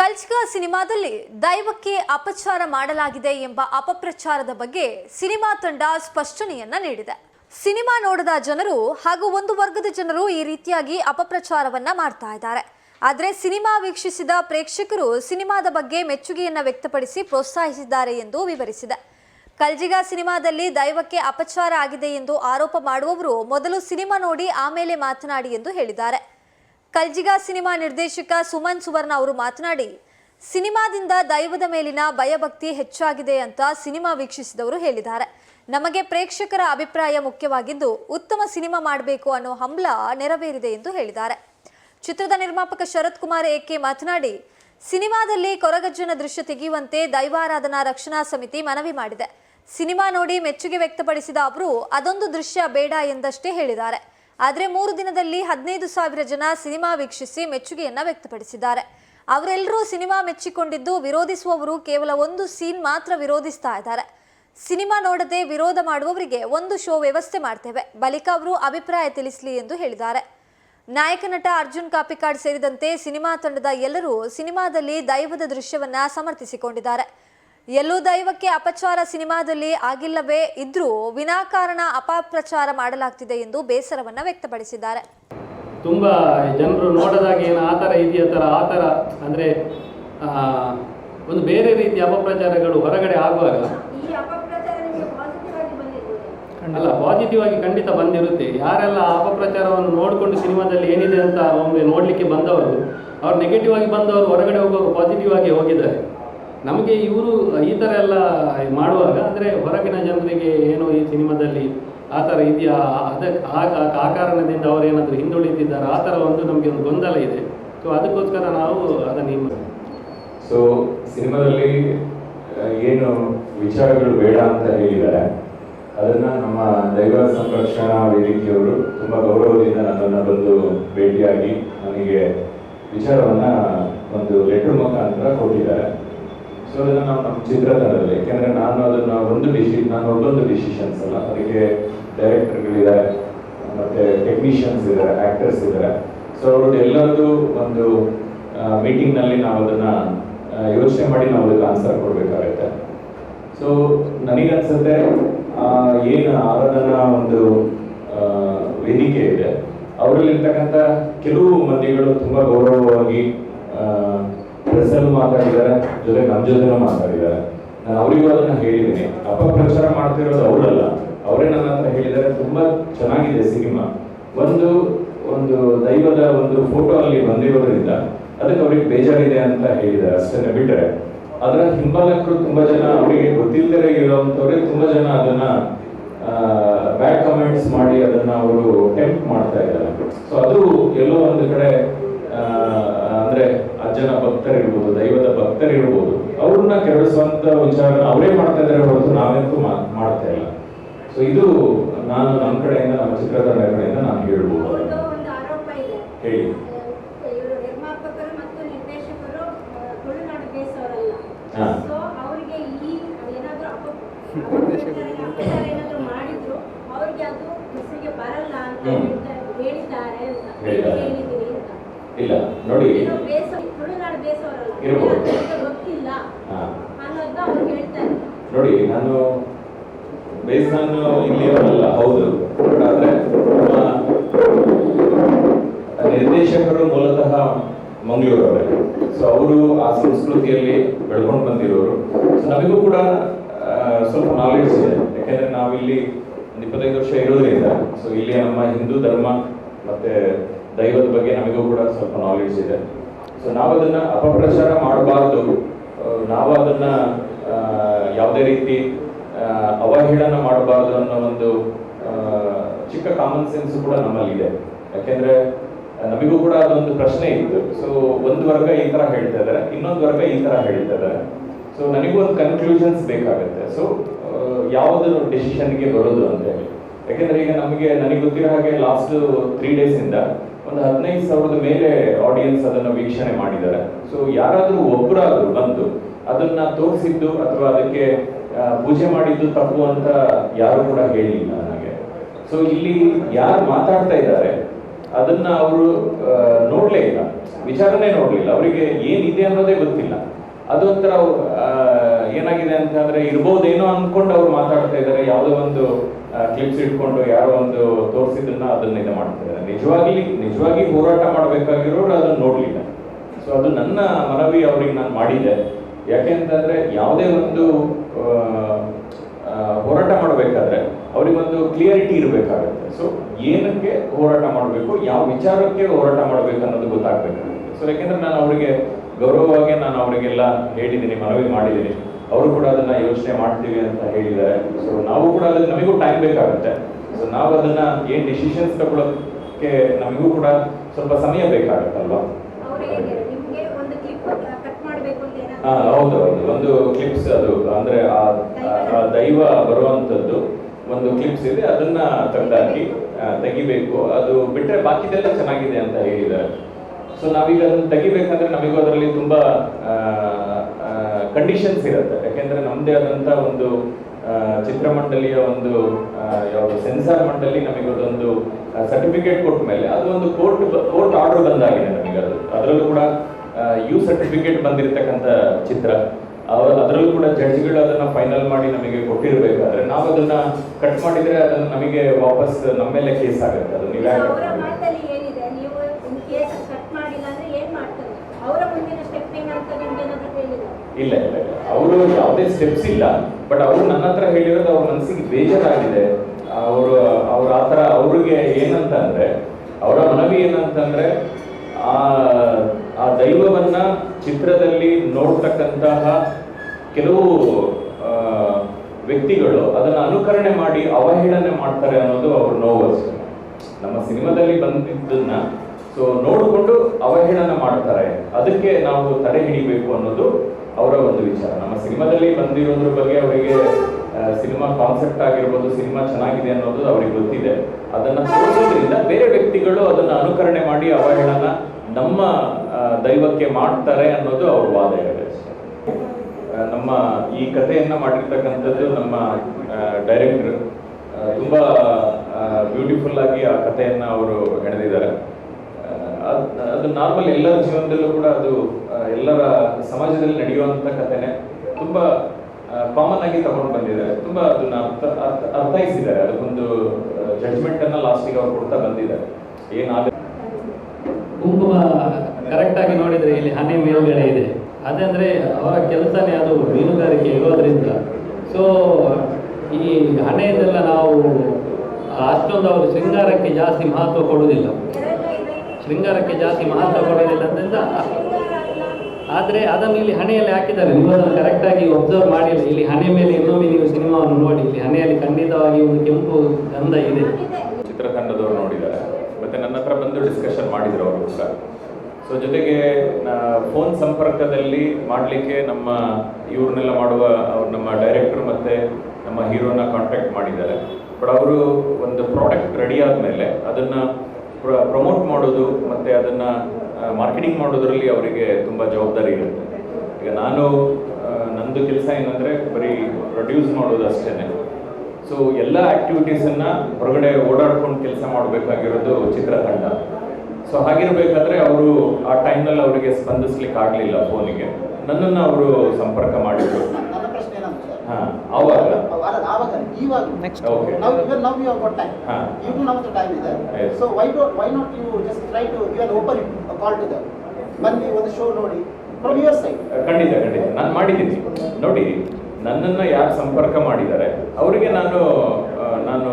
ಕಲ್ಚ್ಗ ಸಿನಿಮಾದಲ್ಲಿ ದೈವಕ್ಕೆ ಅಪಚಾರ ಮಾಡಲಾಗಿದೆ ಎಂಬ ಅಪಪ್ರಚಾರದ ಬಗ್ಗೆ ಸಿನಿಮಾ ತಂಡ ಸ್ಪಷ್ಟನೆಯನ್ನ ನೀಡಿದೆ. ಸಿನಿಮಾ ನೋಡದ ಜನರು ಹಾಗೂ ಒಂದು ವರ್ಗದ ಜನರು ಈ ರೀತಿಯಾಗಿ ಅಪಪ್ರಚಾರವನ್ನ ಮಾಡ್ತಾ ಇದ್ದಾರೆ. ಆದರೆ ಸಿನಿಮಾ ವೀಕ್ಷಿಸಿದ ಪ್ರೇಕ್ಷಕರು ಸಿನಿಮಾದ ಬಗ್ಗೆ ಮೆಚ್ಚುಗೆಯನ್ನ ವ್ಯಕ್ತಪಡಿಸಿ ಪ್ರೋತ್ಸಾಹಿಸಿದ್ದಾರೆ ಎಂದು ವಿವರಿಸಿದೆ. ಕಲ್ಜಿಗ ಸಿನಿಮಾದಲ್ಲಿ ದೈವಕ್ಕೆ ಅಪಚಾರ ಆಗಿದೆ ಎಂದು ಆರೋಪ ಮಾಡುವವರು ಮೊದಲು ಸಿನಿಮಾ ನೋಡಿ ಆಮೇಲೆ ಮಾತನಾಡಿ ಎಂದು ಹೇಳಿದ್ದಾರೆ. ಕಲ್ಜಿಗ ಸಿನಿಮಾ ನಿರ್ದೇಶಕ ಸುಮನ್ ಸುವರ್ಣ ಅವರು ಮಾತನಾಡಿ, ಸಿನಿಮಾದಿಂದ ದೈವದ ಮೇಲಿನ ಭಯಭಕ್ತಿ ಹೆಚ್ಚಾಗಿದೆ ಅಂತ ಸಿನಿಮಾ ವೀಕ್ಷಿಸಿದವರು ಹೇಳಿದ್ದಾರೆ. ನಮಗೆ ಪ್ರೇಕ್ಷಕರ ಅಭಿಪ್ರಾಯ ಮುಖ್ಯವಾಗಿದ್ದು, ಉತ್ತಮ ಸಿನಿಮಾ ಮಾಡಬೇಕು ಅನ್ನೋ ಹಂಬಲ ನೆರವೇರಿದೆ ಎಂದು ಹೇಳಿದ್ದಾರೆ. ಚಿತ್ರದ ನಿರ್ಮಾಪಕ ಶರತ್ ಕುಮಾರ್ ಎಕೆ ಮಾತನಾಡಿ, ಸಿನಿಮಾದಲ್ಲಿ ಕೊರಗಜ್ಜನ ದೃಶ್ಯ ತೆಗೆಯುವಂತೆ ದೈವಾರಾಧನಾ ರಕ್ಷಣಾ ಸಮಿತಿ ಮನವಿ ಮಾಡಿದೆ. ಸಿನಿಮಾ ನೋಡಿ ಮೆಚ್ಚುಗೆ ವ್ಯಕ್ತಪಡಿಸಿದ ಅವರು, ಅದೊಂದು ದೃಶ್ಯ ಬೇಡ ಎಂದಷ್ಟೇ ಹೇಳಿದ್ದಾರೆ. ಆದರೆ ಮೂರು ದಿನದಲ್ಲಿ ಹದಿನೈದು ಸಾವಿರ ಜನ ಸಿನಿಮಾ ವೀಕ್ಷಿಸಿ ಮೆಚ್ಚುಗೆಯನ್ನು ವ್ಯಕ್ತಪಡಿಸಿದ್ದಾರೆ. ಅವರೆಲ್ಲರೂ ಸಿನಿಮಾ ಮೆಚ್ಚಿಕೊಂಡಿದ್ದು ವಿರೋಧಿಸುವವರು ಕೇವಲ ಒಂದು ಸೀನ್ ಮಾತ್ರ ವಿರೋಧಿಸ್ತಾ ಇದ್ದಾರೆ. ಸಿನಿಮಾ ನೋಡದೆ ವಿರೋಧ ಮಾಡುವವರಿಗೆ ಒಂದು ಶೋ ವ್ಯವಸ್ಥೆ ಮಾಡ್ತೇವೆ. ಬಳಿಕ ಅವರು ಅಭಿಪ್ರಾಯ ತಿಳಿಸಲಿ ಎಂದು ಹೇಳಿದ್ದಾರೆ. ನಾಯಕ ನಟ ಅರ್ಜುನ್ ಕಾಪಿಕಾಡ್ ಸೇರಿದಂತೆ ಸಿನಿಮಾ ತಂಡದ ಎಲ್ಲರೂ ಸಿನಿಮಾದಲ್ಲಿ ದೈವದ ದೃಶ್ಯವನ್ನ ಸಮರ್ಥಿಸಿಕೊಂಡಿದ್ದಾರೆ. ಎಲ್ಲೂ ದೈವಕ್ಕೆ ಅಪಚಾರ ಸಿನಿಮಾದಲ್ಲಿ ಆಗಿಲ್ಲವೇ ಇದ್ರೂ ವಿನಾಕಾರಣ ಅಪಪ್ರಚಾರ ಮಾಡಲಾಗ್ತಿದೆ ಎಂದು ಬೇಸರವನ್ನ ವ್ಯಕ್ತಪಡಿಸಿದ್ದಾರೆ. ತುಂಬ ಜನರು ನೋಡದಾಗ ಏನು ಆ ಥರ ಇದೆಯಾ ಥರ ಆ ಥರ ಅಂದರೆ ಒಂದು ಬೇರೆ ರೀತಿಯ ಅಪಪ್ರಚಾರಗಳು ಹೊರಗಡೆ ಆಗುವಾಗ ಈ ಅಪಪ್ರಚಾರ ನಿಮಗೆ ಪಾಸಿಟಿವ್ ಆಗಿ ಬಂದಿರ್ಬೋದು ಅಲ್ಲ ಪಾಸಿಟಿವ್ ಆಗಿ ಖಂಡಿತ ಬಂದಿರುತ್ತೆ. ಯಾರೆಲ್ಲ ಅಪಪ್ರಚಾರವನ್ನು ನೋಡಿಕೊಂಡು ಸಿನಿಮಾದಲ್ಲಿ ಏನಿದೆ ಅಂತ ಒಮ್ಮೆ ನೋಡಲಿಕ್ಕೆ ಬಂದವರು ಅವ್ರು ನೆಗೆಟಿವ್ ಆಗಿ ಬಂದವರು ಹೊರಗಡೆ ಹೋಗುವಾಗ ಪಾಸಿಟಿವ್ ಆಗಿ ಹೋಗಿದ್ದಾರೆ. ನಮಗೆ ಇವರು ಈ ಥರ ಎಲ್ಲ ಮಾಡುವಾಗ, ಅಂದರೆ ಹೊರಗಿನ ಜನರಿಗೆ ಏನು ಈ ಸಿನಿಮಾದಲ್ಲಿ ಆ ಥರ ಇದೆಯಾ ಅದಕ್ಕೆ ಆ, ಆ- ಕಾರಣದಿಂದ ಅವರೇನಾದರೂ ಹಿಂದುಳಿತಿದ್ದಾರೆ ಆ ಥರ ಒಂದು ನಮಗೆ ಒಂದು ಗೊಂದಲ ಇದೆ ಸೊ ಅದಕ್ಕೋಸ್ಕರ ನಾವು ಅದನ್ನು ನಿಮ್ಮ. ಸೊ ಸಿನಿಮಾದಲ್ಲಿ ಏನು ವಿಚಾರಗಳು ಬೇಡ ಅಂತ ಹೇಳಿದ್ದಾರೆ ಅದನ್ನು ನಮ್ಮ ದೈವ ಸಂರಕ್ಷಣಾ ವೇದಿಕೆಯವರು ತುಂಬ ಗೌರವದಿಂದ ನನ್ನನ್ನು ಬಂದು ಭೇಟಿಯಾಗಿ ನನಗೆ ವಿಚಾರವನ್ನು ಒಂದು ಲೆಟರ್ ಮುಖಾಂತರ ಕೊಟ್ಟಿದ್ದಾರೆ ಅದನ್ನು ನಾವು ನಮ್ಮ ಚಿತ್ರತಂಡದಲ್ಲಿ ಯಾಕೆಂದ್ರೆ ನಾನು ಅದನ್ನ ಒಂದು ಡಿಸಿ ನಾನು ಒಂದೊಂದು ಡಿಸಿಷನ್ಸ್ ಅಲ್ಲ. ಅದಕ್ಕೆ ಡೈರೆಕ್ಟರ್ಗಳಿದ್ದಾರೆ ಮತ್ತೆ ಟೆಕ್ನಿಷಿಯನ್ಸ್ ಇದ್ದಾರೆ ಆಕ್ಟರ್ಸ್ ಇದ್ದಾರೆ. ಸೊ ಅವರು ಎಲ್ಲರದ್ದು ಒಂದು ಮೀಟಿಂಗ್ನಲ್ಲಿ ನಾವು ಅದನ್ನ ಯೋಚನೆ ಮಾಡಿ ನಾವು ಅದಕ್ಕೆ ಆನ್ಸರ್ ಕೊಡಬೇಕಾಗುತ್ತೆ. ಸೊ ನನಗನ್ಸುತ್ತೆ ಏನು ಆರಾಧನಾ ಒಂದು ವೇದಿಕೆ ಇದೆ. ಅವರಲ್ಲಿರ್ತಕ್ಕಂಥ ಕೆಲವು ಮಂದಿಗಳು ತುಂಬಾ ಗೌರವವಾಗಿ ಪ್ರೆಸ್ಸಲ್ಲಿ ಮಾತಾಡಿದ್ದಾರೆ, ಜೊತೆ ನಮ್ಮ ಜೊತೆನೂ ಮಾತಾಡಿದ್ದಾರೆ. ನಾನು ಅವರಿಗೂ ಅದನ್ನ ಹೇಳಿದ್ದೀನಿ. ಅಪಪ್ರಚಾರ ಮಾಡ್ತಿರೋದು ಅವರಲ್ಲ, ಅವರೇ ನನ್ನ ಹತ್ರ ಹೇಳಿದ್ದಾರೆ. ತುಂಬಾ ಚೆನ್ನಾಗಿದೆ ಸಿನಿಮಾ. ಒಂದು ಒಂದು ದೈವದ ಒಂದು ಫೋಟೋ ಅಲ್ಲಿ ಬಂದಿರೋದ್ರಿಂದ ಅದಕ್ಕೆ ಅವ್ರಿಗೆ ಬೇಜಾರಿದೆ ಅಂತ ಹೇಳಿದ್ದಾರೆ. ಅಷ್ಟನ್ನೇ ಬಿಟ್ಟರೆ ಅದರ ಹಿಂಬಾಲಕರು ತುಂಬಾ ಜನ, ಅವರಿಗೆ ಗೊತ್ತಿಲ್ಲದೆ ಇರುವಂತವ್ರೆ ತುಂಬಾ ಜನ ಅದನ್ನ ಬ್ಯಾಡ್ ಕಮೆಂಟ್ಸ್ ಮಾಡಿ ಅದನ್ನ ಅವರು ಟೆಂಪ್ ಮಾಡ್ತಾ ಇದ್ದಾರೆ. ಸೊ ಅದು ಎಲ್ಲೋ ಒಂದು ಕಡೆ ಅಂದ್ರೆ ಅಜ್ಜನ ಭಕ್ತರಿರ್ಬೋದು ದೈವದ ಭಕ್ತರಿರ್ಬೋದು ಅವ್ರನ್ನ ಕೆರಳಿಸುವಂತ ವಿಚಾರ ಅವರೇ ಮಾಡ್ತಾ ಇದ್ದಾರೆ ಹೊರತು ನಾವಂತೂ ಮಾಡ್ತಾ ಇಲ್ಲ. ಸೊ ಇದು ನಾನು ನಮ್ಮ ಕಡೆಯಿಂದ ನಮ್ಮ ಚಿತ್ರತಂಡ ಕಡೆಯಿಂದ ನಾನು ಹೇಳ್ಬೋದು. ಹೇಳಿ. ಮಾಡಿದ್ರು ಅವ್ರಿಗೆ ಅದು ಹೆಸರಿಗೆ ಬರಲ್ಲ ಅಂತ ಹ್ಮ್. ಹೇಳ್ತಾ- ಹೇಳಿದ್ದಾರೆ ಹೇಳಿದ್ದಾರೆ. ಅಂತ ಇಲ್ಲ ನೋಡಿ. ಇರಬಹುದು ನೋಡಿ ನಾನು ಬೇಸ್ ನಾನು ಇಲ್ಲಿಯವರಲ್ಲ ಹೌದು. ಬಟ್ ಆದ್ರೆ ನಿರ್ದೇಶಕರು ಮೂಲತಃ ಮಂಗಳೂರವರೇ. ಸೊ ಅವರು ಆ ಸಂಸ್ಕೃತಿಯಲ್ಲಿ ಬೆಳ್ಕೊಂಡು ಬಂದಿರೋರು. ಸೊ ನಮಗೂ ಕೂಡ ಸ್ವಲ್ಪ ನಾಲೆಡ್ಜ್ ಇದೆ. ಯಾಕೆಂದ್ರೆ ನಾವಿಲ್ಲಿ ಒಂದು ಇಪ್ಪತ್ತೈದು ವರ್ಷ ಇರೋದ್ರಿಂದ ಸೊ ಇಲ್ಲಿ ನಮ್ಮ ಹಿಂದೂ ಧರ್ಮ ಮತ್ತೆ ದೈವದ ಬಗ್ಗೆ ನಮಗೂ ಕೂಡ ಸ್ವಲ್ಪ ನಾಲೆಡ್ಜ್ ಇದೆ. ಸೊ ನಾವು ಅದನ್ನ ಅಪಪ್ರಚಾರ ಮಾಡಬಾರ್ದು. ನಾವು ಅದನ್ನ ಯಾವುದೇ ರೀತಿ ಅವಹೇಳನ ಮಾಡಬಾರ್ದು ಅನ್ನೋ ಒಂದು ಚಿಕ್ಕ ಕಾಮನ್ ಸೆನ್ಸ್ ಕೂಡ ನಮ್ಮಲ್ಲಿದೆ. ಯಾಕೆಂದ್ರೆ, ನಮಗೂ ಕೂಡ ಅದೊಂದು ಪ್ರಶ್ನೆ ಇತ್ತು. ಸೊ ಒಂದು ವರ್ಗ ಈ ತರ ಹೇಳ್ತಾ ಇದ್ದಾರೆ, ಇನ್ನೊಂದು ವರ್ಗ ಈ ತರ ಹೇಳ್ತಾ ಇದ್ದಾರೆ. ಸೊ ನನಗೂ ಒಂದು ಕನ್ಕ್ಲೂಷನ್ಸ್ ಬೇಕಾಗುತ್ತೆ. ಸೊ ಯಾವುದು ಡಿಸಿಷನ್ಗೆ ಬರೋದು ಅಂತ ಹೇಳಿ. ಯಾಕೆಂದ್ರೆ ಈಗ ನಮಗೆ, ನನಗೆ ಗೊತ್ತಿರೋ ಹಾಗೆ ಲಾಸ್ಟ್ ತ್ರೀ ಡೇಸ್ ಇಂದ ಒಂದು ಹದಿನೈದು ಸಾವಿರದ ಮೇಲೆ ಆಡಿಯನ್ಸ್ ಅದನ್ನ ವೀಕ್ಷಣೆ ಮಾಡಿದ್ದಾರೆ. ಸೊ ಯಾರಾದ್ರೂ ಒಬ್ಬರಾದ್ರೂ ಬಂದು ಅದನ್ನ ತೋರಿಸಿದ್ದು ಅಥವಾ ಅದಕ್ಕೆ ಪೂಜೆ ಮಾಡಿದ್ದು ತಪ್ಪು ಅಂತ ಯಾರು ಕೂಡ ಹೇಳಿಲ್ಲ ನನಗೆ. ಸೊ ಇಲ್ಲಿ ಯಾರು ಮಾತಾಡ್ತಾ ಇದ್ದಾರೆ, ಅದನ್ನ ಅವರು ನೋಡ್ಲೇ ಇಲ್ಲ. ವಿಚಾರನೇ ನೋಡ್ಲಿಲ್ಲ. ಅವರಿಗೆ ಏನಿದೆ ಅನ್ನೋದೇ ಗೊತ್ತಿಲ್ಲ. ಅದೊಂಥರ ಏನಾಗಿದೆ ಅಂತಂದ್ರೆ ಇರ್ಬೋದೇನೋ ಅನ್ಕೊಂಡು ಅವ್ರು ಮಾತಾಡ್ತಾ ಇದ್ದಾರೆ. ಯಾವುದೋ ಒಂದು ಕ್ಲಿಪ್ಸ್ ಇಟ್ಕೊಂಡು ಯಾರೋ ಒಂದು ತೋರಿಸಿದನ್ನ ಅದನ್ನ ಇದು ಮಾಡ್ತಿದ್ದಾರೆ ನಿಜವಾಗಿ ನಿಜವಾಗಿ ಹೋರಾಟ ಮಾಡಬೇಕಾಗಿರೋರು ಅದನ್ನ ನೋಡ್ಲಿಲ್ಲ. ಸೊ ಅದು ನನ್ನ ಮನವಿ ಅವ್ರಿಗೆ ನಾನು ಮಾಡಿದ್ದೆ. ಯಾಕೆಂತಂದ್ರೆ ಯಾವುದೇ ಒಂದು ಹೋರಾಟ ಮಾಡಬೇಕಾದ್ರೆ ಅವರಿಗೊಂದು ಕ್ಲಿಯರಿಟಿ ಇರಬೇಕಾಗುತ್ತೆ. ಸೊ ಏನಕ್ಕೆ ಹೋರಾಟ ಮಾಡಬೇಕು, ಯಾವ ವಿಚಾರಕ್ಕೆ ಹೋರಾಟ ಮಾಡಬೇಕು ಅನ್ನೋದು ಗೊತ್ತಾಗಬೇಕಾಗುತ್ತೆ. ಸೊ ಯಾಕೆಂದ್ರೆ ನಾನು ಅವರಿಗೆ ಗೌರವವಾಗಿ ನಾನು ಅವರಿಗೆಲ್ಲ ಹೇಳಿದ್ದೀನಿ, ಮನವಿ ಮಾಡಿದ್ದೀನಿ. ಅವರು ಕೂಡ ಅದನ್ನ ಯೋಚನೆ ಮಾಡ್ತೀವಿ ಅಂತ ಹೇಳಿದ್ದಾರೆ. ಸೊ ನಾವು ಕೂಡ ಅದಕ್ಕೆ ನಮಗೂ ಟೈಮ್ ಬೇಕಾಗುತ್ತೆ. ಸೊ ನಾವು ಅದನ್ನ ಏನ್ ಡಿಸಿಷನ್ಸ್ ತಗೊಳ್ಳೋಕೆ ನಮಗೂ ಕೂಡ ಸ್ವಲ್ಪ ಸಮಯ ಬೇಕಾಗುತ್ತಲ್ವ? ಹೌದು ಹೌದು. ಒಂದು ಕ್ಲಿಪ್ಸ್ ಅದು ಅಂದ್ರೆ ಆ ದೈವ ಬರುವಂತದ್ದು ಒಂದು ಕ್ಲಿಪ್ಸ್ ಇದೆ ಅದನ್ನ ತೆಗೆದಾಕಿ ತೆಗಿಬೇಕು. ಅದು ಬಿಟ್ರೆ ಬಾಕಿದೆಲ್ಲ ಚೆನ್ನಾಗಿದೆ ಅಂತ ಹೇಳಿದ್ದಾರೆ. ಸೊ ನಾವೀಗ ಅದನ್ನ ತೆಗಿಬೇಕಂದ್ರೆ ನಮಗೂ ಅದರಲ್ಲಿ ತುಂಬಾ ಕಂಡೀಷನ್ಸ್ ಇರುತ್ತೆ. ಯಾಕೆಂದ್ರೆ ನಮ್ದೇ ಆದಂತ ಒಂದು ಚಿತ್ರಮಂಡಲಿಯ ಒಂದು ಯಾವುದು ಸೆನ್ಸಾರ್ ಮಂಡಳಿ ನಮಗೆ ಅದೊಂದು ಸರ್ಟಿಫಿಕೇಟ್ ಕೊಟ್ಟ ಮೇಲೆ ಅದು ಒಂದು ಕೋರ್ಟ್ ಕೋರ್ಟ್ ಆರ್ಡರ್ ಬಂದಾಗಿದೆ ನಮಗೆ ಅದು. ಅದರಲ್ಲೂ ಕೂಡ ಯು ಸರ್ಟಿಫಿಕೇಟ್ ಬಂದಿರತಕ್ಕಂಥ ಚಿತ್ರ. ಅವರು ಅದರಲ್ಲೂ ಕೂಡ ಜಡ್ಜ್ಗಳು ಅದನ್ನು ಫೈನಲ್ ಮಾಡಿ ನಮಗೆ ಕೊಟ್ಟಿರಬೇಕಾದ್ರೆ ನಾವು ಅದನ್ನು ಕಟ್ ಮಾಡಿದರೆ ಅದನ್ನು ನಮಗೆ ವಾಪಸ್ ನಮ್ಮ ಮೇಲೆ ಕೇಸ್ ಆಗುತ್ತೆ. ಅದು ನೀವೇ ಇಲ್ಲ ಇಲ್ಲ ಅವರು ಯಾವುದೇ ಸ್ಟೆಪ್ಸ್ ಇಲ್ಲ. ಬಟ್ ಅವ್ರು ನನ್ನ ಹತ್ರ ಹೇಳಿರೋದು ಅವ್ರ ಮನಸ್ಸಿಗೆ ಬೇಜಾರಾಗಿದೆ. ಅವರು, ಅವ್ರ ಆ ಥರ ಅವ್ರಿಗೆ ಏನಂತ ಅಂದ್ರೆ ಅವರ ಮನವಿ ಏನಂತಂದ್ರೆ, ಆ ಆ ದೈವವನ್ನ ಚಿತ್ರದಲ್ಲಿ ನೋಡ್ತಕ್ಕಂತಹ ಕೆಲವು ವ್ಯಕ್ತಿಗಳು ಅದನ್ನ ಅನುಕರಣೆ ಮಾಡಿ ಅವಹೇಳನೆ ಮಾಡ್ತಾರೆ ಅನ್ನೋದು ಅವ್ರ ನೋವು ನಮ್ಮ ಸಿನಿಮಾದಲ್ಲಿ ಬಂದಿದ್ದನ್ನ ಸೊ ನೋಡಿಕೊಂಡು ಅವಹೇಳನ ಮಾಡ್ತಾರೆ. ಅದಕ್ಕೆ ನಾವು ತಡೆ ಹಿಡಿಬೇಕು ಅನ್ನೋದು ಅವರ ಒಂದು ವಿಚಾರ. ನಮ್ಮ ಸಿನಿಮಾದಲ್ಲಿ ಬಂದಿರೋದ್ರ ಬಗ್ಗೆ ಅವರಿಗೆ ಸಿನಿಮಾ ಕಾನ್ಸೆಪ್ಟ್ ಆಗಿರ್ಬೋದು, ಸಿನಿಮಾ ಚೆನ್ನಾಗಿದೆ ಅನ್ನೋದು ಅವ್ರಿಗೆ ಗೊತ್ತಿದೆ. ಅದನ್ನ ತೋರಿಸೋದ್ರಿಂದ ಬೇರೆ ವ್ಯಕ್ತಿಗಳು ಅದನ್ನ ಅನುಕರಣೆ ಮಾಡಿ ಅವಹೇಳನ ನಮ್ಮ ದೈವಕ್ಕೆ ಮಾಡ್ತಾರೆ ಅನ್ನೋದು ಅವ್ರ ವಾದ ಇರುತ್ತೆ ನಮ್ಮ ಈ ಕಥೆಯನ್ನ ಮಾಡಿರ್ತಕ್ಕಂಥದ್ದು ನಮ್ಮ ಡೈರೆಕ್ಟರ್ ತುಂಬಾ ಬ್ಯೂಟಿಫುಲ್ ಆಗಿ ಆ ಕಥೆಯನ್ನ ಅವರು ಹೆಣೆದಿದ್ದಾರೆ ಅದು ನಾರ್ಮಲ್ ಎಲ್ಲರ ಜೀವನದಲ್ಲೂ ಕೂಡ ಅದು ಎಲ್ಲರ ಸಮಾಜದಲ್ಲಿ ನಡೆಯುವಂತ ಕಥೆನೆ ತುಂಬಾ ಕಾಮನ್ ಆಗಿ ತಗೊಂಡು ಬಂದಿದ್ದಾರೆ. ತುಂಬಾ ಅದನ್ನ ಅರ್ಥ, ಅರ್ಥ- ಅರ್ಥೈಸಿದ್ದಾರೆ. ಅದಕ್ಕೊಂದು ಅನ್ನ ಲಾಸ್ಟಿಗೆ ಅವ್ರು ಕೊಡ್ತಾ ಬಂದಿದ್ದಾರೆ. ಏನಾಗ ಕುಂಕುಮ ಕರೆಕ್ಟಾಗಿ ನೋಡಿದ್ರೆ ಇಲ್ಲಿ ಹಣೆ ಮೇಲ್ಗಡೆ ಇದೆ. ಅದಂದರೆ ಅವರ ಕೆಲಸನೇ ಅದು, ಮೀನುಗಾರಿಕೆ ಇರೋದ್ರಿಂದ. ಸೊ ಈ ಹಣೆಯದೆಲ್ಲ ನಾವು ಅಷ್ಟೊಂದು ಅವರು ಶೃಂಗಾರಕ್ಕೆ ಜಾಸ್ತಿ ಮಹತ್ವ ಕೊಡುವುದಿಲ್ಲ. ಶೃಂಗಾರಕ್ಕೆ ಜಾಸ್ತಿ ಮಹತ್ವ ಕೊಡೋದಿಲ್ಲ ಅಂದ್ರಿಂದ. ಆದರೆ ಅದನ್ನು ಇಲ್ಲಿ ಹಣೆಯಲ್ಲಿ ಹಾಕಿದ್ದಾರೆ. ನೀವು ಅದನ್ನು ಕರೆಕ್ಟಾಗಿ ಒಬ್ಸರ್ವ್ ಮಾಡಿಲ್ಲ. ಇಲ್ಲಿ ಹಣೆ ಮೇಲೆ ಇನ್ನೊಮ್ಮೆ ನೀವು ಸಿನಿಮಾವನ್ನು ನೋಡಿ. ಇಲ್ಲಿ ಹಣೆಯಲ್ಲಿ ಖಂಡಿತವಾಗಿ ಒಂದು ಕೆಂಪು ಗಂಧ ಇದೆ. ಚಿತ್ರತಂಡದವರು ನೋಡಿದ್ದಾರೆ. ಮತ್ತೆ ನನ್ನ ಹತ್ರ ಬಂದು ಡಿಸ್ಕಷನ್ ಮಾಡಿದ್ರು ಅವರು ಕೂಡ. ಸೊ ಜೊತೆಗೆ ಫೋನ್ ಸಂಪರ್ಕದಲ್ಲಿ ಮಾಡಲಿಕ್ಕೆ ನಮ್ಮ ಇವ್ರನ್ನೆಲ್ಲ ಮಾಡುವ ಅವ್ರು ನಮ್ಮ ಡೈರೆಕ್ಟರ್ ಮತ್ತು ನಮ್ಮ ಹೀರೋನ ಕಾಂಟ್ಯಾಕ್ಟ್ ಮಾಡಿದ್ದಾರೆ. ಬಟ್ ಅವರು ಒಂದು ಪ್ರಾಡಕ್ಟ್ ರೆಡಿ ಆದಮೇಲೆ ಅದನ್ನು ಪ್ರಮೋಟ್ ಮಾಡೋದು ಮತ್ತು ಅದನ್ನ ಮಾರ್ಕೆಟಿಂಗ್ ಮಾಡೋದ್ರಲ್ಲಿ ಅವರಿಗೆ ತುಂಬ ಜವಾಬ್ದಾರಿ ಇರುತ್ತೆ. ಈಗ ನಾನು ನಂದು ಕೆಲಸ ಏನಂದರೆ ಬರೀ ಪ್ರೊಡ್ಯೂಸ್ ಮಾಡೋದು ಅಷ್ಟೇ ಸೊ ಎಲ್ಲ ಆ್ಯಕ್ಟಿವಿಟೀಸನ್ನು ಹೊರಗಡೆ ಓಡಾಡ್ಕೊಂಡು ಕೆಲಸ ಮಾಡಬೇಕಾಗಿರೋದು ಚಿತ್ರತಂಡ. ಸೊ ಹಾಗಿರಬೇಕಾದ್ರೆ ಅವರು ಆ ಟೈಮ್ನಲ್ಲಿ ಅವರಿಗೆ ಸ್ಪಂದಿಸ್ಲಿಕ್ಕೆ ಆಗಲಿಲ್ಲ ಫೋನಿಗೆ ನನ್ನನ್ನು ಅವರು ಸಂಪರ್ಕ ಮಾಡಿದ್ರು. ಹಾಂ ಆವಾಗ ಆವಾಗ ಇವಾಗ ನೆಕ್ಸ್ಟ್ Okay. ನಾವು ಇವನ್ ನಾವು ಯು ಗಾಟ್ ಟೈಮ್ ಹಾ. ನಮ್ಮ ಟೈಮ್ ಇದೆ. Yes. So why don't why not you just try to give open call to them ಬನ್ನಿ ಒಂದು ಶೋ ನೋಡಿ ಫ್ರಮ್ ಯುವರ್ ಸೈಡ್ ಖಂಡಿತ ಖಂಡಿತ. ನಾನು ಮಾಡಿದ್ದೀನಿ. ನೋಡಿ ನನ್ನನ್ನು ಯಾರು ಸಂಪರ್ಕ ಮಾಡಿದ್ದಾರೆ ಅವರಿಗೆ ನಾನು ಆ, ನಾನು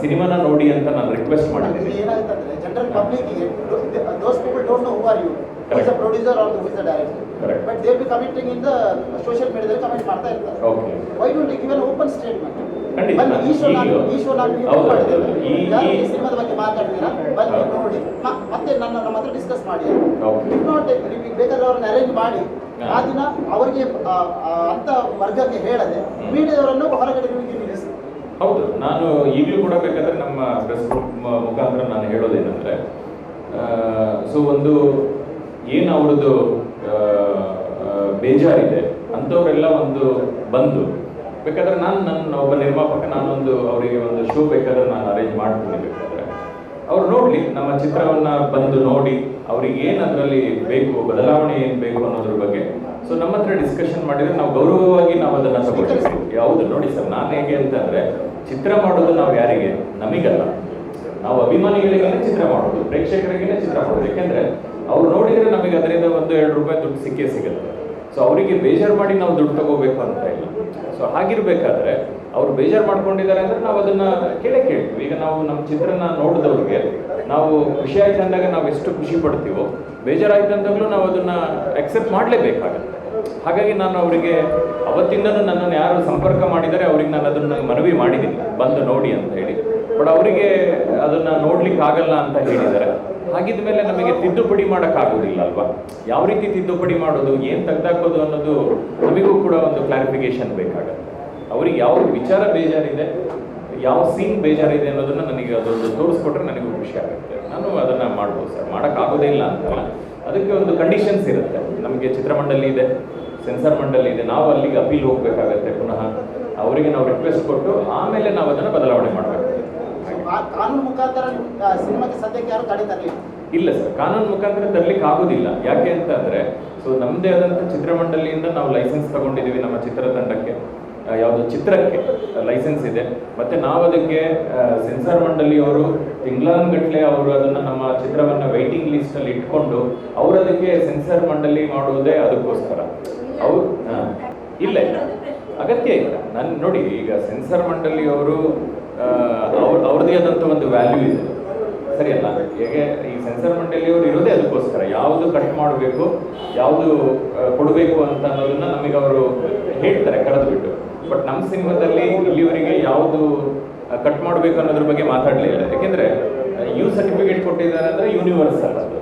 ಸಿನಿಮಾನ ನೋಡಿ ಅಂತ ನಾನು ರಿಕ್ವೆಸ್ಟ್ ಮಾಡಿದ್ದೀನಿ. ಏನಾಗುತ್ತೆ ಅಂದ್ರೆ general public those people don't know who are you a producer are who is a director Correct. But they be commenting in the social ಮೀಡಿಯಾದಲ್ಲಿ ಕಮೆಂಟ್ ಮಾಡ್ತಾ ಇರ್ತಾರೆ okay why don't give an open statement ಖಂಡಿತ. ಬನ್ನಿ ಈ show ನಾನು ಈ show ನಾನು YouTube ಮಾಡಿದ್ದೇನೆ ಈ- ಸಿನಿಮಾದ ಬಗ್ಗೆ ಮಾತಾಡ್ತೀರಾ? ಬನ್ನಿ ನೋಡಿ. ಮತ್ತೆ ನನ್ನ ನಮ್ಮ ಹತ್ರ ಡಿಸ್ಕಸ್ ಮಾಡಿ. Okay. ಇಫ್ ನಾಟ್ ಬೇಕಾದ್ರೆ ಅವ್ರನ್ನ ಅರೇಂಜ್ ಮಾಡಿ. ಆ ದಿನ ಅವರಿಗೆ ಅಂತ ವರ್ಗಕ್ಕೆ ಹೇಳದೆ ಮೀಡಿಯಾದವರನ್ನು ಹೊರಗಡೆ ನಿಮಗೆ ನಿಲ್ಲಿಸಿ. ಹೌದು. ನಾನು ಈಗಲೂ ಕೂಡ ಬೇಕಾದ್ರೆ ನಮ್ಮ ಪ್ರೆಸ್ ಮುಖಾಂತರ ನಾನು ಹೇಳೋದೇನೆಂದ್ರೆ ಸೊ ಒಂದು ಏನು ಅವ್ರದ್ದು ಬೇಜಾರಿದೆ ಅಂಥವರೆಲ್ಲ ಒಂದು ಬಂದು ಬೇಕಾದ್ರೆ ನಾನು ನನ್ನ ಒಬ್ಬ ನಿರ್ಮಾಪಕ ನಾನೊಂದು ಅವರಿಗೆ ಒಂದು ಶೋ ಬೇಕಾದ್ರೆ ನಾನು ಅರೇಂಜ್ ಮಾಡ್ತೀನಿ ಬೇಕಾದ್ರೆ. ಅವ್ರು ನೋಡ್ಲಿ ನಮ್ಮ ಚಿತ್ರವನ್ನ ಬಂದು ನೋಡಿ ಅವ್ರಿಗೆ ಏನು ಅದರಲ್ಲಿ ಬೇಕು ಬದಲಾವಣೆ ಏನು ಬೇಕು ಅನ್ನೋದ್ರ ಬಗ್ಗೆ. ಸೊ ನಮ್ಮ ಹತ್ರ ಡಿಸ್ಕಷನ್ ಮಾಡಿದ್ರೆ ನಾವು ಗೌರವವಾಗಿ ನಾವು ಅದನ್ನು ತಗೊಳ್ತೀವಿ ಯಾವುದು ನೋಡಿ ಸರ್ ನಾನು ಹೇಗೆ ಅಂತಂದ್ರೆ ಚಿತ್ರ ಮಾಡೋದು ನಾವು ಯಾರಿಗೆ? ನಮಿಗಲ್ಲ. ನಾವು ಅಭಿಮಾನಿಗಳಿಗೇನೆ ಚಿತ್ರ ಮಾಡೋದು ಪ್ರೇಕ್ಷಕರಿಗೇನೆ ಚಿತ್ರ ಮಾಡೋದು. ಯಾಕೆಂದ್ರೆ ಅವ್ರು ನೋಡಿದ್ರೆ ನಮಗೆ ಅದರಿಂದ ಒಂದು ಎರಡು ರೂಪಾಯಿ ದುಡ್ಡು ಸಿಕ್ಕೇ ಸಿಗುತ್ತೆ. ಸೊ ಅವರಿಗೆ ಬೇಜಾರು ಮಾಡಿ ನಾವು ದುಡ್ಡು ತಗೋಬೇಕು ಅಂತ ಇಲ್ಲ. ಸೊ ಹಾಗಿರ್ಬೇಕಾದ್ರೆ ಅವ್ರು ಬೇಜಾರು ಮಾಡ್ಕೊಂಡಿದ್ದಾರೆ ಅಂದ್ರೆ ನಾವು ಅದನ್ನ ಕೇಳೇ ಕೇಳ್ತೀವಿ. ಈಗ ನಾವು ನಮ್ಮ ಚಿತ್ರನ ನೋಡಿದವ್ರಿಗೆ ನಾವು ಖುಷಿ ಆಯ್ತು ಅಂದಾಗ ನಾವು ಎಷ್ಟು ಖುಷಿ ಪಡ್ತೀವೋ ಬೇಜಾರಾಯ್ತು ಅಂದಾಗಲೂ ನಾವು ಅದನ್ನ ಅಕ್ಸೆಪ್ಟ್ ಮಾಡಲೇಬೇಕಾಗತ್ತೆ. ಹಾಗಾಗಿ ನಾನು ಅವರಿಗೆ ಅವತ್ತಿಂದನೂ ನನ್ನನ್ನು ಯಾರು ಸಂಪರ್ಕ ಮಾಡಿದರೆ ಅವ್ರಿಗೆ ನಾನು ಅದನ್ನ ಮನವಿ ಮಾಡಿದ್ದೀನಿ ಬಂದು ನೋಡಿ ಅಂತ ಹೇಳಿ. ಬಟ್ ಅವರಿಗೆ ಅದನ್ನ ನೋಡ್ಲಿಕ್ಕೆ ಆಗಲ್ಲ ಅಂತ ಹೇಳಿದ್ದಾರೆ. ಹಾಗಿದ ಮೇಲೆ ನಮಗೆ ತಿದ್ದುಪಡಿ ಮಾಡೋಕ್ಕಾಗೋದಿಲ್ಲ ಅಲ್ವಾ? ಯಾವ ರೀತಿ ತಿದ್ದುಪಡಿ ಮಾಡೋದು, ಏನು ತೆಗ್ದಾಕೋದು ಅನ್ನೋದು ನಮಗೂ ಕೂಡ ಒಂದು ಕ್ಲಾರಿಫಿಕೇಶನ್ ಬೇಕಾಗತ್ತೆ. ಅವ್ರಿಗೆ ಯಾವ ವಿಚಾರ ಬೇಜಾರಿದೆ, ಯಾವ ಸೀನ್ ಬೇಜಾರಿದೆ ಅನ್ನೋದನ್ನ ನನಗೆ ಅದೊಂದು ತೋರಿಸ್ಕೊಟ್ರೆ ನನಗೂ ಖುಷಿ ಆಗುತ್ತೆ. ನಾನು ಅದನ್ನ ಮಾಡ್ಬೋದು ಸರ್. ಮಾಡೋಕ್ಕಾಗೋದೇ ಇಲ್ಲ ಅಂತಲ್ಲ ಅದಕ್ಕೆ ಒಂದು ಕಂಡೀಷನ್ಸ್ ಇರುತ್ತೆ. ನಮಗೆ ಚಿತ್ರಮಂಡಲಿ ಇದೆ ಸೆನ್ಸರ್ ಮಂಡಲಿ ಇದೆ. ನಾವು ಅಲ್ಲಿಗೆ ಅಪೀಲ್ ಹೋಗ್ಬೇಕಾಗತ್ತೆ ಪುನಃ. ಅವರಿಗೆ ನಾವು ರಿಕ್ವೆಸ್ಟ್ ಕೊಟ್ಟು ಆಮೇಲೆ ನಾವು ಅದನ್ನು ಬದಲಾವಣೆ ಮಾಡಬೇಕಾಗುತ್ತೆ ಆ ಕಾನೂನು ಮುಖಾಂತರ ಸಿನಿಮಾಕ್ಕೆ ಸದ್ಯಕ್ಕೆ ಯಾರು ತಡೆ ಇಲ್ಲ ಸರ್, ಕಾನೂನು ಮುಖಾಂತರ ತರಲಿಕ್ಕೆ ಆಗೋದಿಲ್ಲ. ಯಾಕೆ ಅಂತ ಅಂದ್ರೆ, ಸೊ ನಮ್ಮದೇ ಆದಂಥ ಚಿತ್ರಮಂಡಲಿಯಿಂದ ನಾವು ಲೈಸೆನ್ಸ್ ತಗೊಂಡಿದ್ದೀವಿ ನಮ್ಮ ಚಿತ್ರತಂಡಕ್ಕೆ. ಯಾವುದು ಚಿತ್ರಕ್ಕೆ ಲೈಸೆನ್ಸ್ ಇದೆ. ಮತ್ತೆ ನಾವು ಅದಕ್ಕೆ ಸೆನ್ಸಾರ್ ಮಂಡಳಿಯವರು ತಿಂಗಳಾನ್ಗಟ್ಲೆ ಅವರು ಅದನ್ನ ನಮ್ಮ ಚಿತ್ರವನ್ನ ವೈಟಿಂಗ್ ಲಿಸ್ಟ್ ಅಲ್ಲಿ ಇಟ್ಕೊಂಡು ಅವರು ಅದಕ್ಕೆ ಸೆನ್ಸಾರ್ ಮಂಡಳಿ ಮಾಡುವುದೇ ಅದಕ್ಕೋಸ್ಕರ. ಅವ್ರು. ಇಲ್ಲ ಇಲ್ಲ. ಅಗತ್ಯ ಇಲ್ಲ. ನಾನು ನೋಡಿ, ಈಗ ಸೆನ್ಸಾರ್ ಮಂಡಳಿಯವರು ಅವ್ರ ಅವ್ರದೇ ಆದಂಥ ಒಂದು ವ್ಯಾಲ್ಯೂ ಇದೆ. ಸರಿಯಲ್ಲ? ಹೇಗೆ? ಈ ಸೆನ್ಸರ್ ಮಂಡಳಿಯವರು ಇರೋದೇ ಅದಕ್ಕೋಸ್ಕರ. ಯಾವುದು ಕಟ್ ಮಾಡಬೇಕು, ಯಾವುದು ಕೊಡಬೇಕು ಅಂತ ಅನ್ನೋದನ್ನ ನಮಗೆ ಅವರು ಹೇಳ್ತಾರೆ ಕರೆದು ಬಿಟ್ಟು ಬಟ್ ನಮ್ಮ ಸಿನಿಮಾದಲ್ಲಿ ಇಲ್ಲಿವರೆಗೆ ಯಾವುದು ಕಟ್ ಮಾಡಬೇಕು ಅನ್ನೋದ್ರ ಬಗ್ಗೆ ಮಾತಾಡಲೇ ಇಲ್ಲ ಯಾಕೆಂದ್ರೆ ಯು ಸರ್ಟಿಫಿಕೇಟ್ ಕೊಟ್ಟಿದ್ದಾರೆ ಅಂದ್ರೆ ಯೂನಿವರ್ಸಲ್ ಅದು.